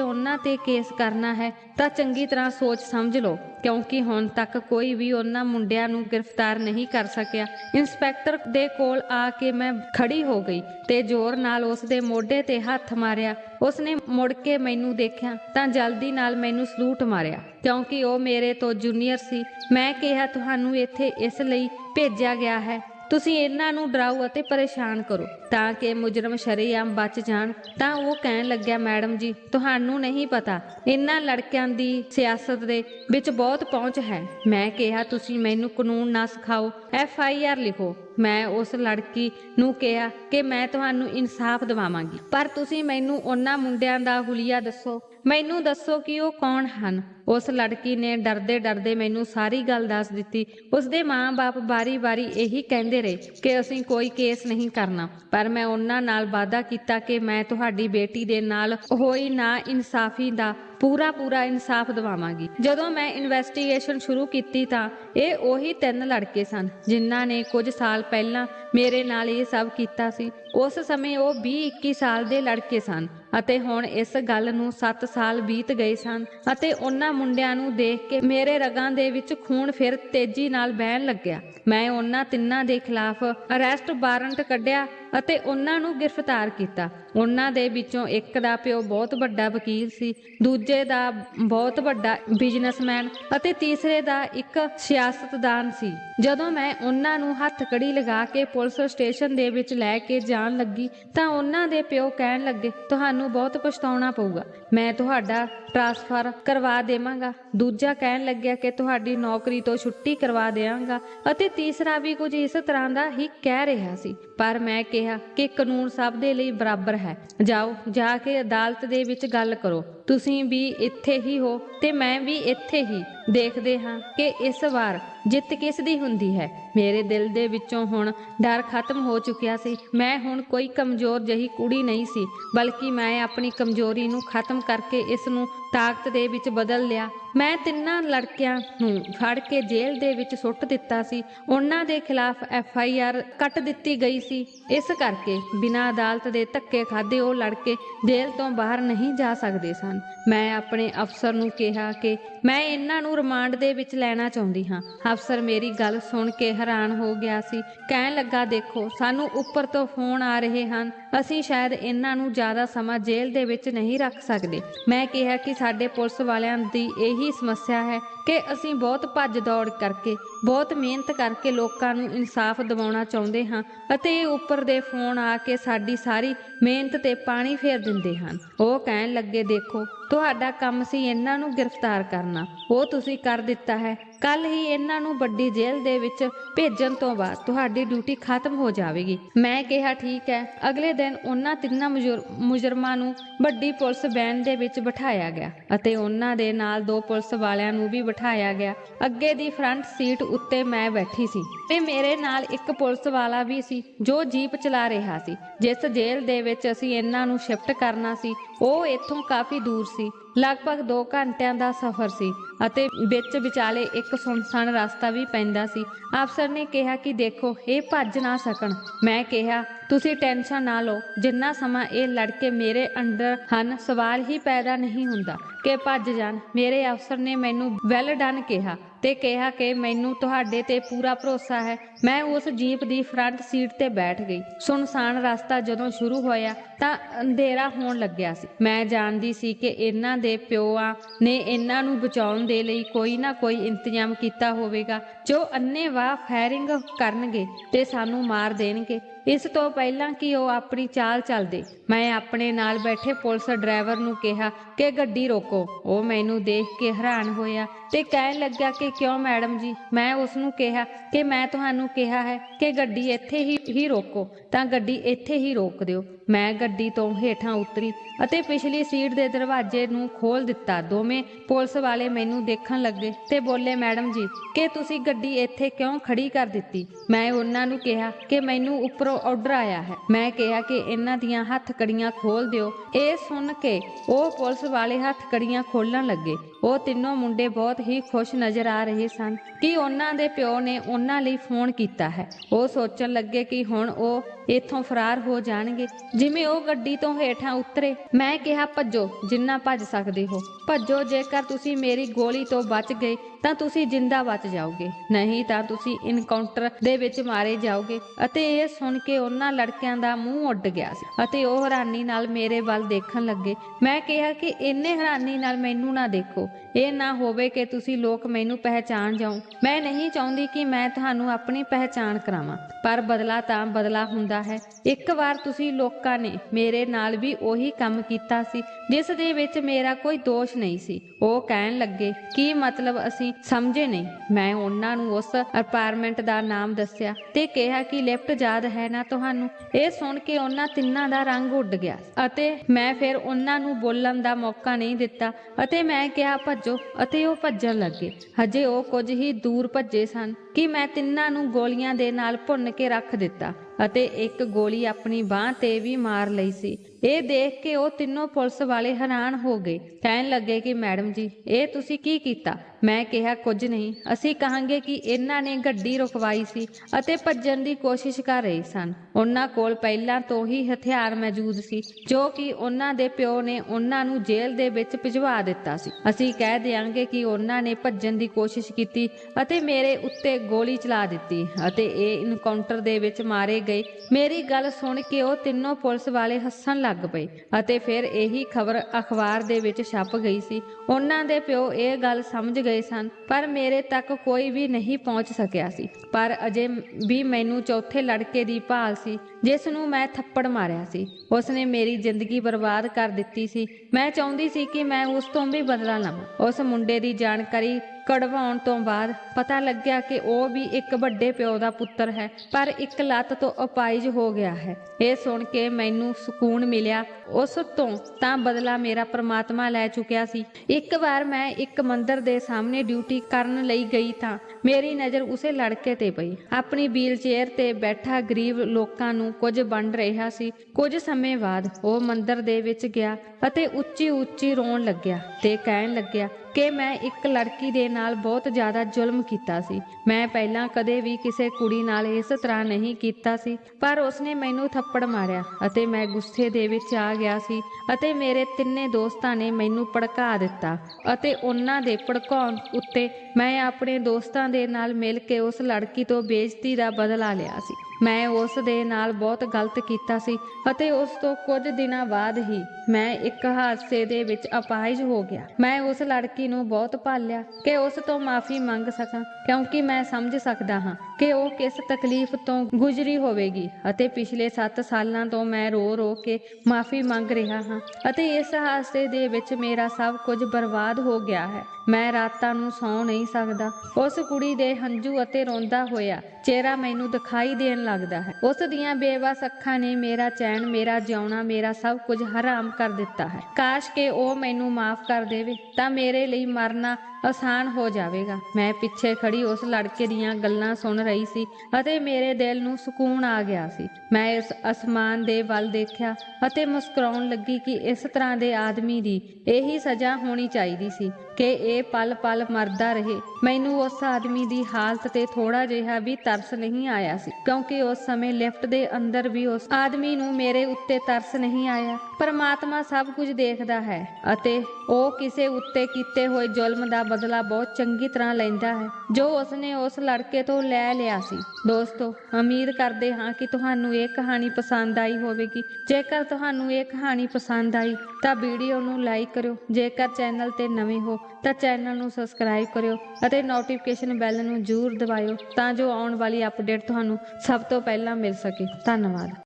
ਉਹਨਾਂ ਤੇ ਕੇਸ ਕਰਨਾ ਹੈ, ਤਾਂ ਚੰਗੀ ਤਰ੍ਹਾਂ ਸੋਚ ਸਮਝ ਲਓ, ਕਿਉਂਕਿ ਹੁਣ ਤੱਕ ਕੋਈ ਵੀ ਉਹਨਾਂ ਮੁੰਡਿਆਂ ਨੂੰ ਗ੍ਰਿਫਤਾਰ ਨਹੀਂ ਕਰ ਸਕਿਆ। ਇੰਸਪੈਕਟਰ ਦੇ ਕੋਲ ਆ ਕੇ ਮੈਂ ਖੜੀ ਹੋ ਗਈ ਤੇ ਜ਼ੋਰ ਨਾਲ ਉਸ ਦੇ ਮੋਢੇ ਤੇ ਹੱਥ ਮਾਰਿਆ। ਉਸਨੇ ਮੁੜ ਕੇ ਮੈਨੂੰ ਦੇਖਿਆ ਤਾਂ ਜਲਦੀ ਨਾਲ ਮੈਨੂੰ ਸਲੂਟ ਮਾਰਿਆ, ਕਿਉਂਕਿ ਉਹ ਮੇਰੇ ਤੋਂ ਜੂਨੀਅਰ ਸੀ। ਮੈਂ ਕਿਹਾ, ਤੁਹਾਨੂੰ ਇੱਥੇ ਇਸ ਲਈ ਭੇਜਿਆ ਗਿਆ ਹੈ। ਤੁਸੀਂ ਇਹਨਾਂ ਨੂੰ ਡਰਾਓ ਅਤੇ ਪਰੇਸ਼ਾਨ ਕਰੋ। ਤਾਂ ਕਿ ਮੁਜਰਮ ਸ਼ਰੇਆਮ ਬਚ ਜਾਣ। ਤਾਂ ਉਹ ਕਹਿਣ ਲੱਗਿਆ, ਮੈਡਮ ਜੀ, ਤੁਹਾਨੂੰ ਨਹੀਂ ਪਤਾ, ਇਹਨਾਂ ਲੜਕਿਆਂ ਦੀ ਸਿਆਸਤ ਦੇ ਵਿੱਚ ਬਹੁਤ ਪਹੁੰਚ ਹੈ। ਮੈਂ ਕਿਹਾ, ਤੁਸੀਂ ਮੈਨੂੰ ਕਾਨੂੰਨ ਨਾ ਸਿਖਾਓ। ਐਫ ਆਈ ਆਰ ਲਿਖੋ। ਮੈਂ ਉਸ ਲੜਕੀ ਨੂੰ ਕਿਹਾ ਕਿ ਮੈਂ ਤੁਹਾਨੂੰ ਇਨਸਾਫ ਦਿਵਾਵਾਂਗੀ। ਪਰ ਤੁਸੀਂ ਮੈਨੂੰ ਉਹਨਾਂ ਮੁੰਡਿਆਂ ਦਾ ਹੁਲੀਆ ਦੱਸੋ। ਮੈਨੂੰ ਦੱਸੋ ਕਿ ਉਹ ਕੌਣ ਹਨ? ਉਸ ਲੜਕੀ ਨੇ ਡਰਦੇ ਡਰਦੇ ਮੈਨੂੰ ਸਾਰੀ ਗੱਲ ਦੱਸ ਦਿੱਤੀ। ਉਸਦੇ ਮਾਂ-ਬਾਪ ਬਾਰੀ-ਬਾਰੀ ਇਹੀ ਕਹਿੰਦੇ ਰਹੇ ਕਿ ਅਸੀਂ ਕੋਈ ਕੇਸ ਨਹੀਂ ਕਰਨਾ। ਪਰ ਮੈਂ ਉਹਨਾਂ ਨਾਲ ਵਾਅਦਾ ਕੀਤਾ ਕਿ ਮੈਂ ਤੁਹਾਡੀ ਬੇਟੀ ਦੇ ਨਾਲ ਹੋਈ ਨਾ ਇਨਸਾਫੀ ਦਾ ਪੂਰਾ ਪੂਰਾ ਇਨਸਾਫ ਦਿਵਾਵਾਂਗੀ। ਜਦੋਂ ਮੈਂ ਇਨਵੈਸਟੀਗੇਸ਼ਨ ਸ਼ੁਰੂ ਕੀਤੀ ਤਾਂ ਇਹ ਉਹੀ ਤਿੰਨ ਲੜਕੇ ਸਨ, ਜਿਨ੍ਹਾਂ ਨੇ ਕੁਝ ਸਾਲ ਪਹਿਲਾਂ ਮੇਰੇ ਨਾਲ ਇਹ ਸਭ ਕੀਤਾ ਸੀ। ਉਸ ਸਮੇਂ ਉਹ 20-21 ਸਾਲ ਦੇ ਲੜਕੇ ਸਨ ਅਤੇ ਹੁਣ ਇਸ ਗੱਲ ਨੂੰ 7 ਸਾਲ ਬੀਤ ਗਏ ਸਨ ਅਤੇ ਉਹਨਾਂ ਮੁੰਡਿਆਂ ਨੂੰ ਦੇਖ ਕੇ ਮੇਰੇ ਰਗਾਂ ਦੇ ਵਿੱਚ ਖੂਨ ਫਿਰ ਤੇਜ਼ੀ ਨਾਲ ਵਹਿਣ ਲੱਗਿਆ। ਮੈਂ ਉਹਨਾਂ ਤਿੰਨਾਂ ਦੇ ਖਿਲਾਫ ਅਰੈਸਟ ਵਾਰੰਟ ਕੱਢਿਆ ਅਤੇ ਉਹਨਾਂ ਨੂੰ ਗ੍ਰਿਫਤਾਰ ਕੀਤਾ। ਉਹਨਾਂ ਦੇ ਵਿੱਚੋਂ ਇੱਕ ਦਾ ਪਿਓ ਬਹੁਤ ਵੱਡਾ ਵਕੀਲ ਸੀ, ਦੂਜੇ ਦਾ ਬਹੁਤ ਵੱਡਾ ਬਿਜ਼ਨਸਮੈਨ ਅਤੇ ਤੀਸਰੇ ਦਾ ਇੱਕ ਸਿਆਸਤਦਾਨ ਸੀ। ਜਦੋਂ ਮੈਂ ਉਹਨਾਂ ਨੂੰ ਹੱਥ ਲਗਾ ਕੇ ਪੁਲਿਸ ਸਟੇਸ਼ਨ ਦੇ ਵਿੱਚ ਲੈ ਕੇ ਜਾਣ ਲੱਗੀ ਤਾਂ ਉਹਨਾਂ ਦੇ ਪਿਓ ਕਹਿਣ ਲੱਗੇ, ਤੁਹਾਨੂੰ ਬਹੁਤ ਪਛਤਾਉਣਾ ਪਊਗਾ। ਮੈਂ ਤੁਹਾਡਾ ਟ੍ਰਾਂਸਫਰ ਕਰਵਾ ਦੇਵਾਂਗਾ। ਦੂਜਾ ਕਹਿਣ ਲੱਗਿਆ ਕਿ ਤੁਹਾਡੀ ਨੌਕਰੀ ਤੋਂ ਛੁੱਟੀ ਕਰਵਾ ਦੇਵਾਂਗਾ ਅਤੇ ਤੀਸਰਾ ਵੀ ਕੁਝ ਇਸ ਤਰ੍ਹਾਂ ਦਾ ਹੀ ਕਹਿ ਰਿਹਾ ਸੀ। ਪਰ ਮੈਂ ਕਿਹਾ ਕਿ ਕਾਨੂੰਨ ਸਭ ਦੇ ਲਈ ਬਰਾਬਰ ਹੈ। ਜਾਓ, ਜਾ ਕੇ ਅਦਾਲਤ ਦੇ ਵਿੱਚ ਗੱਲ ਕਰੋ। ਤੁਸੀਂ ਵੀ ਇੱਥੇ ਹੀ ਹੋ ਤੇ ਮੈਂ ਵੀ ਇੱਥੇ ਹੀ। ਦੇਖਦੇ ਹਾਂ ਕਿ ਇਸ ਵਾਰ ਜਿੱਤ ਕਿਸ ਦੀ ਹੁੰਦੀ ਹੈ। ਮੇਰੇ ਦਿਲ ਦੇ ਵਿੱਚੋਂ ਹੁਣ ਡਰ ਖਤਮ ਹੋ ਚੁੱਕਿਆ ਸੀ। ਮੈਂ ਹੁਣ ਕੋਈ ਕਮਜ਼ੋਰ ਜਹੀ ਕੁੜੀ ਨਹੀਂ ਸੀ, ਬਲਕਿ ਮੈਂ ਆਪਣੀ ਕਮਜ਼ੋਰੀ ਨੂੰ ਖਤਮ ਕਰਕੇ ਇਸ ਨੂੰ ਤਾਕਤ ਦੇ ਵਿੱਚ ਬਦਲ ਲਿਆ। ਮੈਂ ਤਿੰਨਾਂ ਲੜਕਿਆਂ ਨੂੰ ਫੜ ਕੇ ਜੇਲ੍ਹ ਦੇ ਵਿੱਚ ਸੁੱਟ ਦਿੱਤਾ ਸੀ। ਉਹਨਾਂ ਦੇ ਖਿਲਾਫ ਐਫ ਆਈ ਆਰ ਕੱਟ ਦਿੱਤੀ ਗਈ ਸੀ। ਇਸ ਕਰਕੇ ਬਿਨਾਂ ਅਦਾਲਤ ਦੇ ਧੱਕੇ ਖਾਦੇ ਉਹ ਲੜਕੇ ਜੇਲ੍ਹ ਤੋਂ ਬਾਹਰ ਨਹੀਂ ਜਾ ਸਕਦੇ ਸਨ। ਮੈਂ ਆਪਣੇ ਅਫਸਰ ਨੂੰ ਕਿਹਾ ਕਿ ਮੈਂ ਇਹਨਾਂ ਨੂੰ ਰਿਮਾਂਡ ਦੇ ਵਿੱਚ ਲੈਣਾ ਚਾਹੁੰਦੀ ਹਾਂ। ਅਫਸਰ ਮੇਰੀ ਗੱਲ ਸੁਣ ਕੇ ਹੈਰਾਨ ਹੋ ਗਿਆ ਸੀ। ਕਹਿਣ ਲੱਗਾ, ਦੇਖੋ, ਸਾਨੂੰ ਉੱਪਰ ਤੋਂ ਫੋਨ ਆ ਰਹੇ ਹਨ। ਅਸੀਂ ਸ਼ਾਇਦ ਇਹਨਾਂ ਨੂੰ ਜ਼ਿਆਦਾ ਸਮਾਂ ਜੇਲ੍ਹ ਦੇ ਵਿੱਚ ਨਹੀਂ ਰੱਖ ਸਕਦੇ। ਮੈਂ ਕਿਹਾ ਕਿ ਸਾਡੇ ਪੁਲਿਸ ਵਾਲਿਆਂ ਦੀ ਇਹੀ ਸਮੱਸਿਆ ਹੈ ਕਿ ਅਸੀਂ ਬਹੁਤ ਭੱਜ ਦੌੜ ਕਰਕੇ, ਬਹੁਤ ਮਿਹਨਤ ਕਰਕੇ ਲੋਕਾਂ ਨੂੰ ਇਨਸਾਫ ਦਿਵਾਉਣਾ ਚਾਹੁੰਦੇ ਹਾਂ ਅਤੇ ਉੱਪਰ ਦੇ ਫੋਨ ਆ ਕੇ ਸਾਡੀ ਸਾਰੀ ਮਿਹਨਤ ਤੇ ਪਾਣੀ ਫੇਰ ਦਿੰਦੇ ਹਨ। ਉਹ ਕਹਿਣ ਲੱਗੇ, ਦੇਖੋ, ਤੁਹਾਡਾ ਕੰਮ ਸੀ ਇਹਨਾਂ ਨੂੰ ਗ੍ਰਿਫਤਾਰ ਕਰਨਾ। ਉਹ ਤੁਸੀਂ ਕਰ ਦਿੱਤਾ ਹੈ। ਕੱਲ ਹੀ ਇਹਨਾਂ ਨੂੰ ਵੱਡੀ ਜੇਲ੍ਹ ਦੇ ਵਿੱਚ ਭੇਜਣ ਤੋਂ ਬਾਅਦ ਤੁਹਾਡੀ ਡਿਊਟੀ ਖਤਮ ਹੋ ਜਾਵੇਗੀ। ਮੈਂ ਕਿਹਾ, ਠੀਕ ਹੈ। ਅਗਲੇ ਦਿਨ ਉਹਨਾਂ ਤਿੰਨਾਂ ਮੁਜਰ- ਮੁਜਰਮਾਂ ਨੂੰ ਵੱਡੀ ਪੁਲਿਸ ਵੈਨ ਦੇ ਵਿੱਚ ਬਿਠਾਇਆ ਗਿਆ ਅਤੇ ਉਹਨਾਂ ਦੇ ਨਾਲ ਦੋ ਪੁਲਿਸ ਵਾਲਿਆਂ ਨੂੰ ਵੀ ਬਿਠਾਇਆ ਗਿਆ। ਅੱਗੇ ਦੀ ਫਰੰਟ ਸੀਟ ਉੱਤੇ ਮੈਂ ਬੈਠੀ ਸੀ ਤੇ ਮੇਰੇ ਨਾਲ ਇੱਕ ਪੁਲਿਸ ਵਾਲਾ ਵੀ ਸੀ ਜੋ ਜੀਪ ਚਲਾ ਰਿਹਾ ਸੀ। ਜਿਸ ਜੇਲ੍ਹ ਦੇ ਵਿੱਚ ਅਸੀਂ ਇਹਨਾਂ ਨੂੰ ਸ਼ਿਫਟ ਕਰਨਾ ਸੀ, ਉਹ ਇੱਥੋਂ ਕਾਫੀ ਦੂਰ ਸੀ। ਲਗਭਗ 2 ਘੰਟਿਆਂ ਦਾ ਸਫ਼ਰ ਸੀ ਅਤੇ ਵਿੱਚ ਵਿਚਾਲੇ ਇੱਕ ਸੁਨਸਾਨ ਰਸਤਾ ਵੀ ਪੈਂਦਾ ਸੀ। ਅਫਸਰ ਨੇ ਕਿਹਾ ਕਿ ਦੇਖੋ, ਇਹ ਭੱਜ ਨਾ ਸਕਣ। ਮੈਂ ਕਿਹਾ, ਤੁਸੀਂ ਟੈਨਸ਼ਨ ਨਾ ਲਓ। ਜਿੰਨਾ ਸਮਾਂ ਇਹ ਲੜਕੇ ਮੇਰੇ ਅੰਦਰ ਹਨ, ਸਵਾਲ ਹੀ ਪੈਦਾ ਨਹੀਂ ਹੁੰਦਾ। ਕਿ ਭੱਜ ਜਾਣ। ਮੇਰੇ ਅਫਸਰ ਨੇ ਮੈਨੂੰ ਵੈਲ ਡਨ ਕਿਹਾ। ਤੇ ਕਿਹਾ ਕਿ ਮੈਨੂੰ ਤੁਹਾਡੇ ਤੇ ਪੂਰਾ ਭਰੋਸਾ ਹੈ। ਮੈਂ ਉਸ ਜੀਪ ਦੀ ਫਰੰਟ ਸੀਟ ਤੇ ਬੈਠ ਗਈ। ਸੁਨਸਾਨ ਰਸਤਾ ਜਦੋਂ ਸ਼ੁਰੂ ਹੋਇਆ ਤਾਂ ਅੰਧੇਰਾ ਹੋਣ ਲੱਗਿਆ ਸੀ। ਮੈਂ ਜਾਣਦੀ ਸੀ ਕਿ ਇਹਨਾਂ ਦੇ ਪਿਓਆਂ ਨੇ ਇਹਨਾਂ ਨੂੰ ਬਚਾਉਣ ਦੇ ਲਈ ਕੋਈ ਨਾ ਕੋਈ ਇੰਤਜ਼ਾਮ ਕੀਤਾ ਹੋਵੇਗਾ। ਜੋ ਅੰਨੇਵਾਹ ਫਾਇਰਿੰਗ ਕਰਨਗੇ ਤੇ ਸਾਨੂੰ ਮਾਰ ਦੇਣਗੇ। ਇਸ ਤੋਂ ਪਹਿਲਾਂ ਕਿ ਉਹ ਆਪਣੀ ਚਾਲ ਚੱਲਦੇ। ਮੈਂ ਆਪਣੇ ਨਾਲ ਬੈਠੇ ਪੁਲਿਸ ਡਰਾਈਵਰ ਨੂੰ ਕਿਹਾ ਕਿ ਗੱਡੀ ਰੋਕੋ। ਉਹ ਮੈਨੂੰ ਦੇਖ ਕੇ ਹੈਰਾਨ ਹੋਇਆ ਤੇ ਕਹਿਣ ਲੱਗਾ ਕਿ ਕਿਉਂ ਮੈਡਮ ਜੀ? ਮੈਂ ਉਸ ਨੂੰ ਕਿਹਾ ਕਿ ਮੈਂ ਤੁਹਾਨੂੰ ਕਿਹਾ ਹੈ ਕਿ ਗੱਡੀ ਇੱਥੇ ਹੀ ਹੀ ਰੋਕੋ। ਤਾਂ ਗੱਡੀ ਇੱਥੇ ਹੀ ਰੋਕ ਦਿਓ। ਮੈਂ ਗੱਡੀ ਤੋਂ ਹੇਠਾਂ ਉਤਰੀ ਅਤੇ ਪਿਛਲੀ ਸੀਟ ਦੇ ਦਰਵਾਜ਼ੇ ਨੂੰ ਖੋਲ ਦਿੱਤਾ। ਦੋਵੇਂ ਪੁਲਿਸ ਵਾਲੇ ਮੈਨੂੰ ਦੇਖਣ ਲੱਗੇ ਤੇ ਬੋਲੇ, ਮੈਡਮ ਜੀ, ਕਿ ਤੁਸੀਂ ਗੱਡੀ ਇੱਥੇ ਕਿਉਂ ਖੜੀ ਕਰ ਦਿੱਤੀ? ਮੈਂ ਉਹਨਾਂ ਨੂੰ ਕਿਹਾ ਕਿ ਮੈਨੂੰ ਉੱਪਰੋਂ ਆਰਡਰ ਆਇਆ ਹੈ। ਮੈਂ ਕਿਹਾ ਕਿ ਇਹਨਾਂ ਦੀਆਂ ਹੱਥ ਕੜੀਆਂ ਖੋਲ ਦਿਓ। ਇਹ ਸੁਣ ਕੇ ਉਹ ਪੁਲਿਸ ਵਾਲੇ ਹੱਥ ਕੜੀਆਂ ਖੋਲਣ ਲੱਗੇ। ਉਹ ਤਿੰਨੋਂ ਮੁੰਡੇ ਬਹੁਤ ਹੀ ਖੁਸ਼ ਨਜ਼ਰ ਆ ਰਹੇ ਸਨ ਕਿ ਉਹਨਾਂ ਦੇ ਪਿਓ ਨੇ ਉਹਨਾਂ ਲਈ ਫੋਨ ਕੀਤਾ ਹੈ। ਉਹ ਸੋਚਣ ਲੱਗੇ ਕਿ ਹੁਣ ਉਹ ਇੱਥੋਂ ਫਰਾਰ ਹੋ ਜਾਣਗੇ। ਜਿਵੇਂ ਉਹ ਗੱਡੀ ਤੋਂ ਹੇਠਾਂ ਉਤਰੇ, ਮੈਂ ਕਿਹਾ, ਭੱਜੋ, ਜਿੰਨਾ ਭੱਜ ਸਕਦੇ ਹੋ। ਭੱਜੋ, ਜੇਕਰ ਤੁਸੀਂ ਮੇਰੀ ਗੋਲੀ ਤੋਂ ਬਚ ਗਏ, ਤਾਂ ਤੁਸੀਂ ਜਿੰਦਾ ਬਚ ਜਾਓਗੇ। ਨਹੀਂ ਤਾਂ ਤੁਸੀਂ ਇਨਕਾਊਂਟਰ ਦੇ ਵਿੱਚ ਮਾਰੇ ਜਾਓਗੇ। ਅਤੇ ਇਹ ਸੁਣ ਕੇ ਉਹਨਾਂ ਲੜਕਿਆਂ ਦਾ ਮੂੰਹ ਉੱਡ ਗਿਆ ਸੀ। ਅਤੇ ਉਹ ਹੈਰਾਨੀ ਨਾਲ ਮੇਰੇ ਵੱਲ ਦੇਖਣ ਲੱਗੇ। ਮੈਂ ਕਿਹਾ ਕਿ ਇੰਨੇ ਹੈਰਾਨੀ ਨਾਲ ਮੈਨੂੰ ਨਾ ਦੇਖੋ। ਇਹ ਨਾ ਹੋਵੇ ਕਿ ਤੁਸੀਂ ਲੋਕ ਮੈਨੂੰ ਪਹਿਚਾਣ ਜਾਓ। ਮੈਂ ਨਹੀਂ ਚਾਹੁੰਦੀ ਕਿ ਮੈਂ ਤੁਹਾਨੂੰ ਆਪਣੀ ਪਹਿਚਾਣ ਕਰਾਵਾਂ। ਪਰ ਬਦਲਾ ਤਾਂ ਬਦਲਾ ਹੁੰਦਾ ਹੈ। ਇੱਕ ਵਾਰ ਤੁਸੀਂ ਲੋਕਾਂ ਨੇ ਮੇਰੇ ਨਾਲ ਵੀ ਉਹੀ ਕੰਮ ਕੀਤਾ ਸੀ, ਜਿਸ ਦੇ ਵਿੱਚ ਮੇਰਾ ਕੋਈ ਦੋਸ਼ ਨਹੀਂ ਸੀ। ਉਹ ਕਹਿਣ ਲੱਗੇ, ਕੀ ਮਤਲਬ ਅਸੀਂ ਸਮਝੇ ਨਹੀਂ? ਮੈਂ ਉਹਨਾਂ ਨੂੰ ਉਸ ਅਪਾਰਟਮੈਂਟ ਦਾ ਨਾਮ ਦੱਸਿਆ ਤੇ ਕਿਹਾ ਕਿ ਲਿਫਟ ਯਾਦ ਹੈ ਨਾ ਤੁਹਾਨੂੰ? ਇਹ ਸੁਣ ਕੇ ਉਹਨਾਂ ਤਿੰਨਾਂ ਦਾ ਰੰਗ ਉੱਡ ਗਿਆ ਅਤੇ ਮੈਂ ਫਿਰ ਉਹਨਾਂ ਨੂੰ ਬੋਲਣ ਦਾ ਮੌਕਾ ਨਹੀਂ ਦਿੱਤਾ ਅਤੇ ਮੈਂ ਕਿਹਾ, ਭੱਜੋ, ਅਤੇ ਉਹ ਭੱਜਣ ਲੱਗੇ। ਹਜੇ ਉਹ ਕੁਝ ਹੀ ਦੂਰ ਭੱਜੇ ਸਨ। ਕਿ ਮੈਂ ਤਿੰਨਾਂ ਨੂੰ ਗੋਲੀਆਂ ਦੇ ਨਾਲ ਭੁੰਨ ਕੇ ਰੱਖ ਦਿੱਤਾ ਅਤੇ ਇੱਕ ਗੋਲੀ ਆਪਣੀ ਬਾਹ ਤੇ ਵੀ ਮਾਰ ਲਈ ਸੀ। ਇਹ ਦੇਖ ਕੇ ਉਹ ਤਿੰਨੋਂ ਪੁਲਿਸ ਵਾਲੇ ਹੈਰਾਨ ਹੋ ਗਏ। ਕਹਿਣ ਲੱਗੇ ਕਿ, ਮੈਡਮ ਜੀ, ਇਹ ਤੁਸੀਂ ਕੀ ਕੀਤਾ? ਮੈਂ ਕਿਹਾ, ਕੁਝ ਨਹੀਂ। ਅਸੀਂ ਕਹਾਂਗੇ ਕਿ ਇਹਨਾਂ ਨੇ ਗੱਡੀ ਰੁਕਵਾਈ ਸੀ ਅਤੇ ਭੱਜਣ ਦੀ ਕੋਸ਼ਿਸ਼ ਕਰ ਰਹੇ ਸਨ। ਉਹਨਾਂ ਕੋਲ ਪਹਿਲਾਂ ਤੋਂ ਹੀ ਹਥਿਆਰ ਮੌਜੂਦ ਸੀ, ਜੋ ਕਿ ਉਹਨਾਂ ਦੇ ਪਿਓ ਨੇ ਉਹਨਾਂ ਨੂੰ ਜੇਲ੍ਹ ਦੇ ਵਿੱਚ ਭਿਜਵਾ ਦਿੱਤਾ ਸੀ। ਅਸੀਂ ਕਹਿ ਦਿਆਂਗੇ ਕਿ ਉਹਨਾਂ ਨੇ ਭੱਜਣ ਦੀ ਕੋਸ਼ਿਸ਼ ਕੀਤੀ ਅਤੇ ਮੇਰੇ ਉੱਤੇ ਗੋਲੀ ਚਲਾ ਦਿੱਤੀ ਅਤੇ ਇਹ ਇਨਕਾਊਂਟਰ ਦੇ ਵਿੱਚ ਮਾਰੇ ਗਏ। ਮੇਰੀ ਗੱਲ ਸੁਣ ਕੇ ਉਹ ਤਿੰਨੋਂ ਪੁਲਿਸ ਵਾਲੇ ਹੱਸਣ ਲੱਗ ਪਏ ਅਤੇ ਫਿਰ ਇਹੀ ਖਬਰ ਅਖਬਾਰ ਦੇ ਵਿੱਚ ਛਪ ਗਈ ਸੀ। ਉਹਨਾਂ ਦੇ ਪਿਓ ਇਹ ਗੱਲ ਸਮਝ ਗਏ ਸਨ, ਪਰ ਮੇਰੇ ਤੱਕ ਕੋਈ ਵੀ ਨਹੀਂ ਪਹੁੰਚ ਸਕਿਆ ਸੀ। ਪਰ ਅਜੇ ਵੀ ਮੈਨੂੰ ਚੌਥੇ ਲੜਕੇ ਦੀ ਭਾਲ ਸੀ, ਜਿਸ ਨੂੰ ਮੈਂ ਥੱਪੜ ਮਾਰਿਆ ਸੀ। ਉਸ ਨੇ ਮੇਰੀ ਜ਼ਿੰਦਗੀ ਬਰਬਾਦ ਕਰ ਦਿੱਤੀ ਸੀ। ਮੈਂ ਚਾਹੁੰਦੀ ਸੀ ਕਿ ਮੈਂ ਉਸ ਤੋਂ ਵੀ ਬਦਲਾ ਲਵਾਂ। ਉਸ ਮੁੰਡੇ ਦੀ ਜਾਣਕਾਰੀ ਕਢਵਾਉਣ ਤੋਂ ਬਾਅਦ ਪਤਾ ਲੱਗਿਆ ਕਿ ਉਹ ਵੀ ਇੱਕ ਵੱਡੇ ਪਿਓ ਦਾ ਪੁੱਤਰ ਹੈ, ਪਰ ਇੱਕ ਲੱਤ ਤੋਂ ਅਪਾਇਜ ਹੋ ਗਿਆ ਹੈ। ਇਹ ਸੁਣ ਕੇ ਮੈਨੂੰ ਸਕੂਨ ਮਿਲਿਆ। ਉਸ ਤੋਂ ਤਾਂ ਬਦਲਾ ਮੇਰਾ ਪ੍ਰਮਾਤਮਾ ਲੈ ਚੁੱਕਿਆ ਸੀ। ਇੱਕ ਵਾਰ ਮੈਂ ਇੱਕ ਮੰਦਰ ਦੇ ਸਾਹਮਣੇ ਡਿਊਟੀ ਕਰਨ ਲਈ ਗਈ ਤਾਂ ਮੇਰੀ ਨਜ਼ਰ ਉਸੇ ਲੜਕੇ ਤੇ ਪਈ। ਆਪਣੀ ਵੀਲ ਚੇਅਰ ਤੇ ਬੈਠਾ ਗਰੀਬ ਲੋਕਾਂ ਨੂੰ ਕੁਝ ਵੰਡ ਰਿਹਾ ਸੀ। ਕੁਝ ਸਮੇਂ ਬਾਅਦ ਉਹ ਮੰਦਰ ਦੇ ਵਿੱਚ ਗਿਆ ਅਤੇ ਉੱਚੀ ਉੱਚੀ ਰੋਣ ਲੱਗਿਆ ਤੇ ਕਹਿਣ ਲੱਗਿਆ ਕਿ ਮੈਂ ਇੱਕ ਲੜਕੀ ਦੇ ਨਾਲ ਬਹੁਤ ਜ਼ਿਆਦਾ ਜ਼ੁਲਮ ਕੀਤਾ ਸੀ। ਮੈਂ ਪਹਿਲਾਂ ਕਦੇ ਵੀ ਕਿਸੇ ਕੁੜੀ ਨਾਲ ਇਸ ਤਰ੍ਹਾਂ ਨਹੀਂ ਕੀਤਾ ਸੀ, ਪਰ ਉਸਨੇ ਮੈਨੂੰ ਥੱਪੜ ਮਾਰਿਆ ਅਤੇ ਮੈਂ ਗੁੱਸੇ ਦੇ ਵਿੱਚ ਆ ਗਿਆ ਸੀ ਅਤੇ ਮੇਰੇ ਤਿੰਨੇ ਦੋਸਤਾਂ ਨੇ ਮੈਨੂੰ ਭੜਕਾ ਦਿੱਤਾ ਅਤੇ ਉਹਨਾਂ ਦੇ ਭੜਕਾਉਣ ਉੱਤੇ ਮੈਂ ਆਪਣੇ ਦੋਸਤਾਂ ਦੇ ਨਾਲ ਮਿਲ ਕੇ ਉਸ ਲੜਕੀ ਤੋਂ ਬੇਇੱਜ਼ਤੀ ਦਾ ਬਦਲਾ ਲਿਆ ਸੀ। ਮੈਂ ਉਸ ਦੇ ਨਾਲ ਬਹੁਤ ਗਲਤ ਕੀਤਾ ਸੀ ਅਤੇ ਉਸ ਤੋਂ ਕੁਝ ਦਿਨਾਂ ਬਾਅਦ ਹੀ ਮੈਂ ਇੱਕ ਹਾਦਸੇ ਦੇ ਵਿੱਚ ਅਪਾਹਿਜ ਹੋ ਗਿਆ। ਮੈਂ ਉਸ ਲੜਕੀ ਨੂੰ ਬਹੁਤ ਭਾਲਿਆ ਕਿ ਉਸ ਤੋਂ ਮਾਫੀ ਮੰਗ ਸਕਾਂ, ਕਿਉਂਕਿ ਮੈਂ ਸਮਝ ਸਕਦਾ ਹਾਂ ਕਿ ਉਹ ਕਿਸ ਤਕਲੀਫ ਤੋਂ ਗੁਜ਼ਰੀ ਹੋਵੇਗੀ ਅਤੇ ਪਿਛਲੇ 7 ਸਾਲਾਂ ਤੋਂ ਮੈਂ ਰੋ ਰੋ ਕੇ ਮਾਫੀ ਮੰਗ ਰਿਹਾ ਹਾਂ ਅਤੇ ਇਸ ਹਾਦਸੇ ਦੇ ਵਿੱਚ ਮੇਰਾ ਸਭ ਕੁਝ ਬਰਬਾਦ ਹੋ ਗਿਆ ਹੈ। ਮੈਂ ਰਾਤਾਂ ਨੂੰ ਸੌਂ ਨਹੀਂ ਸਕਦਾ। ਉਸ ਕੁੜੀ ਦੇ ਹੰਝੂ ਅਤੇ ਰੋਂਦਾ ਹੋਇਆ ਚਿਹਰਾ ਮੈਨੂੰ ਦਿਖਾਈ ਦੇਣ ਲੱਗਦਾ ਹੈ। ਉਸ ਦੀਆਂ ਬੇਵਸ ਅੱਖਾਂ ਨੇ ਮੇਰਾ ਚੈਨ, ਮੇਰਾ ਜਿਉਣਾ, ਮੇਰਾ ਸਭ ਕੁਝ ਹਰਾਮ ਕਰ ਦਿੱਤਾ ਹੈ। ਕਾਸ਼ ਕਿ ਉਹ ਮੈਨੂੰ ਮਾਫ ਕਰ ਦੇਵੇ, ਤਾਂ ਮੇਰੇ ਲਈ ਮਰਨਾ ਆਸਾਨ ਹੋ ਜਾਵੇਗਾ। ਮੈਂ ਪਿੱਛੇ ਖੜੀ ਉਸ ਲੜਕੇ ਦੀਆਂ ਗੱਲਾਂ ਸੁਣ ਰਹੀ ਸੀ ਅਤੇ ਮੇਰੇ ਦਿਲ ਨੂੰ ਸਕੂਨ ਆ ਗਿਆ ਸੀ। ਮੈਂ ਇਸ ਅਸਮਾਨ ਦੇ ਵੱਲ ਦੇਖਿਆ ਅਤੇ ਮੁਸਕਰਾਉਣ ਲੱਗੀ ਕਿ ਇਸ ਤਰ੍ਹਾਂ ਦੇ ਆਦਮੀ ਦੀ ਇਹੀ ਸਜ਼ਾ ਹੋਣੀ ਚਾਹੀਦੀ ਸੀ। ਕਿ ਇਹ ਪਲ ਪਲ ਮਰਦਾ ਰਹੇ। ਮੈਨੂੰ ਉਸ ਆਦਮੀ ਦੀ ਹਾਲਤ ਤੇ ਥੋੜਾ ਜਿਹਾ ਵੀ ਤਰਸ ਨਹੀਂ ਆਇਆ ਸੀ, ਕਿਉਂਕਿ ਉਸ ਸਮੇਂ ਲਿਫਟ ਦੇ ਅੰਦਰ ਵੀ ਉਸ ਆਦਮੀ ਨੂੰ ਮੇਰੇ ਉੱਤੇ ਤਰਸ ਨਹੀਂ ਆਇਆ। ਪਰਮਾਤਮਾ ਸਭ ਕੁਝ ਦੇਖਦਾ ਹੈ ਅਤੇ ਉਹ ਕਿਸੇ ਉੱਤੇ ਕੀਤੇ ਹੋਏ ਜ਼ੁਲਮ ਦਾ ਬਦਲਾ ਬਹੁਤ ਚੰਗੀ ਤਰ੍ਹਾਂ ਲੈਂਦਾ ਹੈ, ਜੋ ਉਸਨੇ ਉਸ ਲੜਕੇ ਤੋਂ ਲੈ ਲਿਆ ਸੀ। ਦੋਸਤੋ, ਉਮੀਦ ਕਰਦੇ ਹਾਂ ਕਿ ਤੁਹਾਨੂੰ ਇਹ ਕਹਾਣੀ ਪਸੰਦ ਆਈ ਹੋਵੇਗੀ। ਜੇਕਰ ਤੁਹਾਨੂੰ ਇਹ ਕਹਾਣੀ ਪਸੰਦ ਆਈ ਤਾਂ ਵੀਡੀਓ ਨੂੰ ਲਾਈਕ ਕਰਿਓ। ਜੇਕਰ ਚੈਨਲ ਤੇ ਨਵੇਂ ਹੋ ਤਾਂ ਚੈਨਲ ਨੂੰ ਸਬਸਕ੍ਰਾਈਬ ਕਰਿਓ ਅਤੇ ਨੋਟੀਫਿਕੇਸ਼ਨ ਬੈਲ ਨੂੰ ਜ਼ਰੂਰ ਦਬਾਇਓ ਤਾਂ ਜੋ ਆਉਣ ਵਾਲੀ ਅਪਡੇਟ ਤੁਹਾਨੂੰ ਸਭ ਤੋਂ ਪਹਿਲਾਂ ਮਿਲ ਸਕੇ। ਧੰਨਵਾਦ।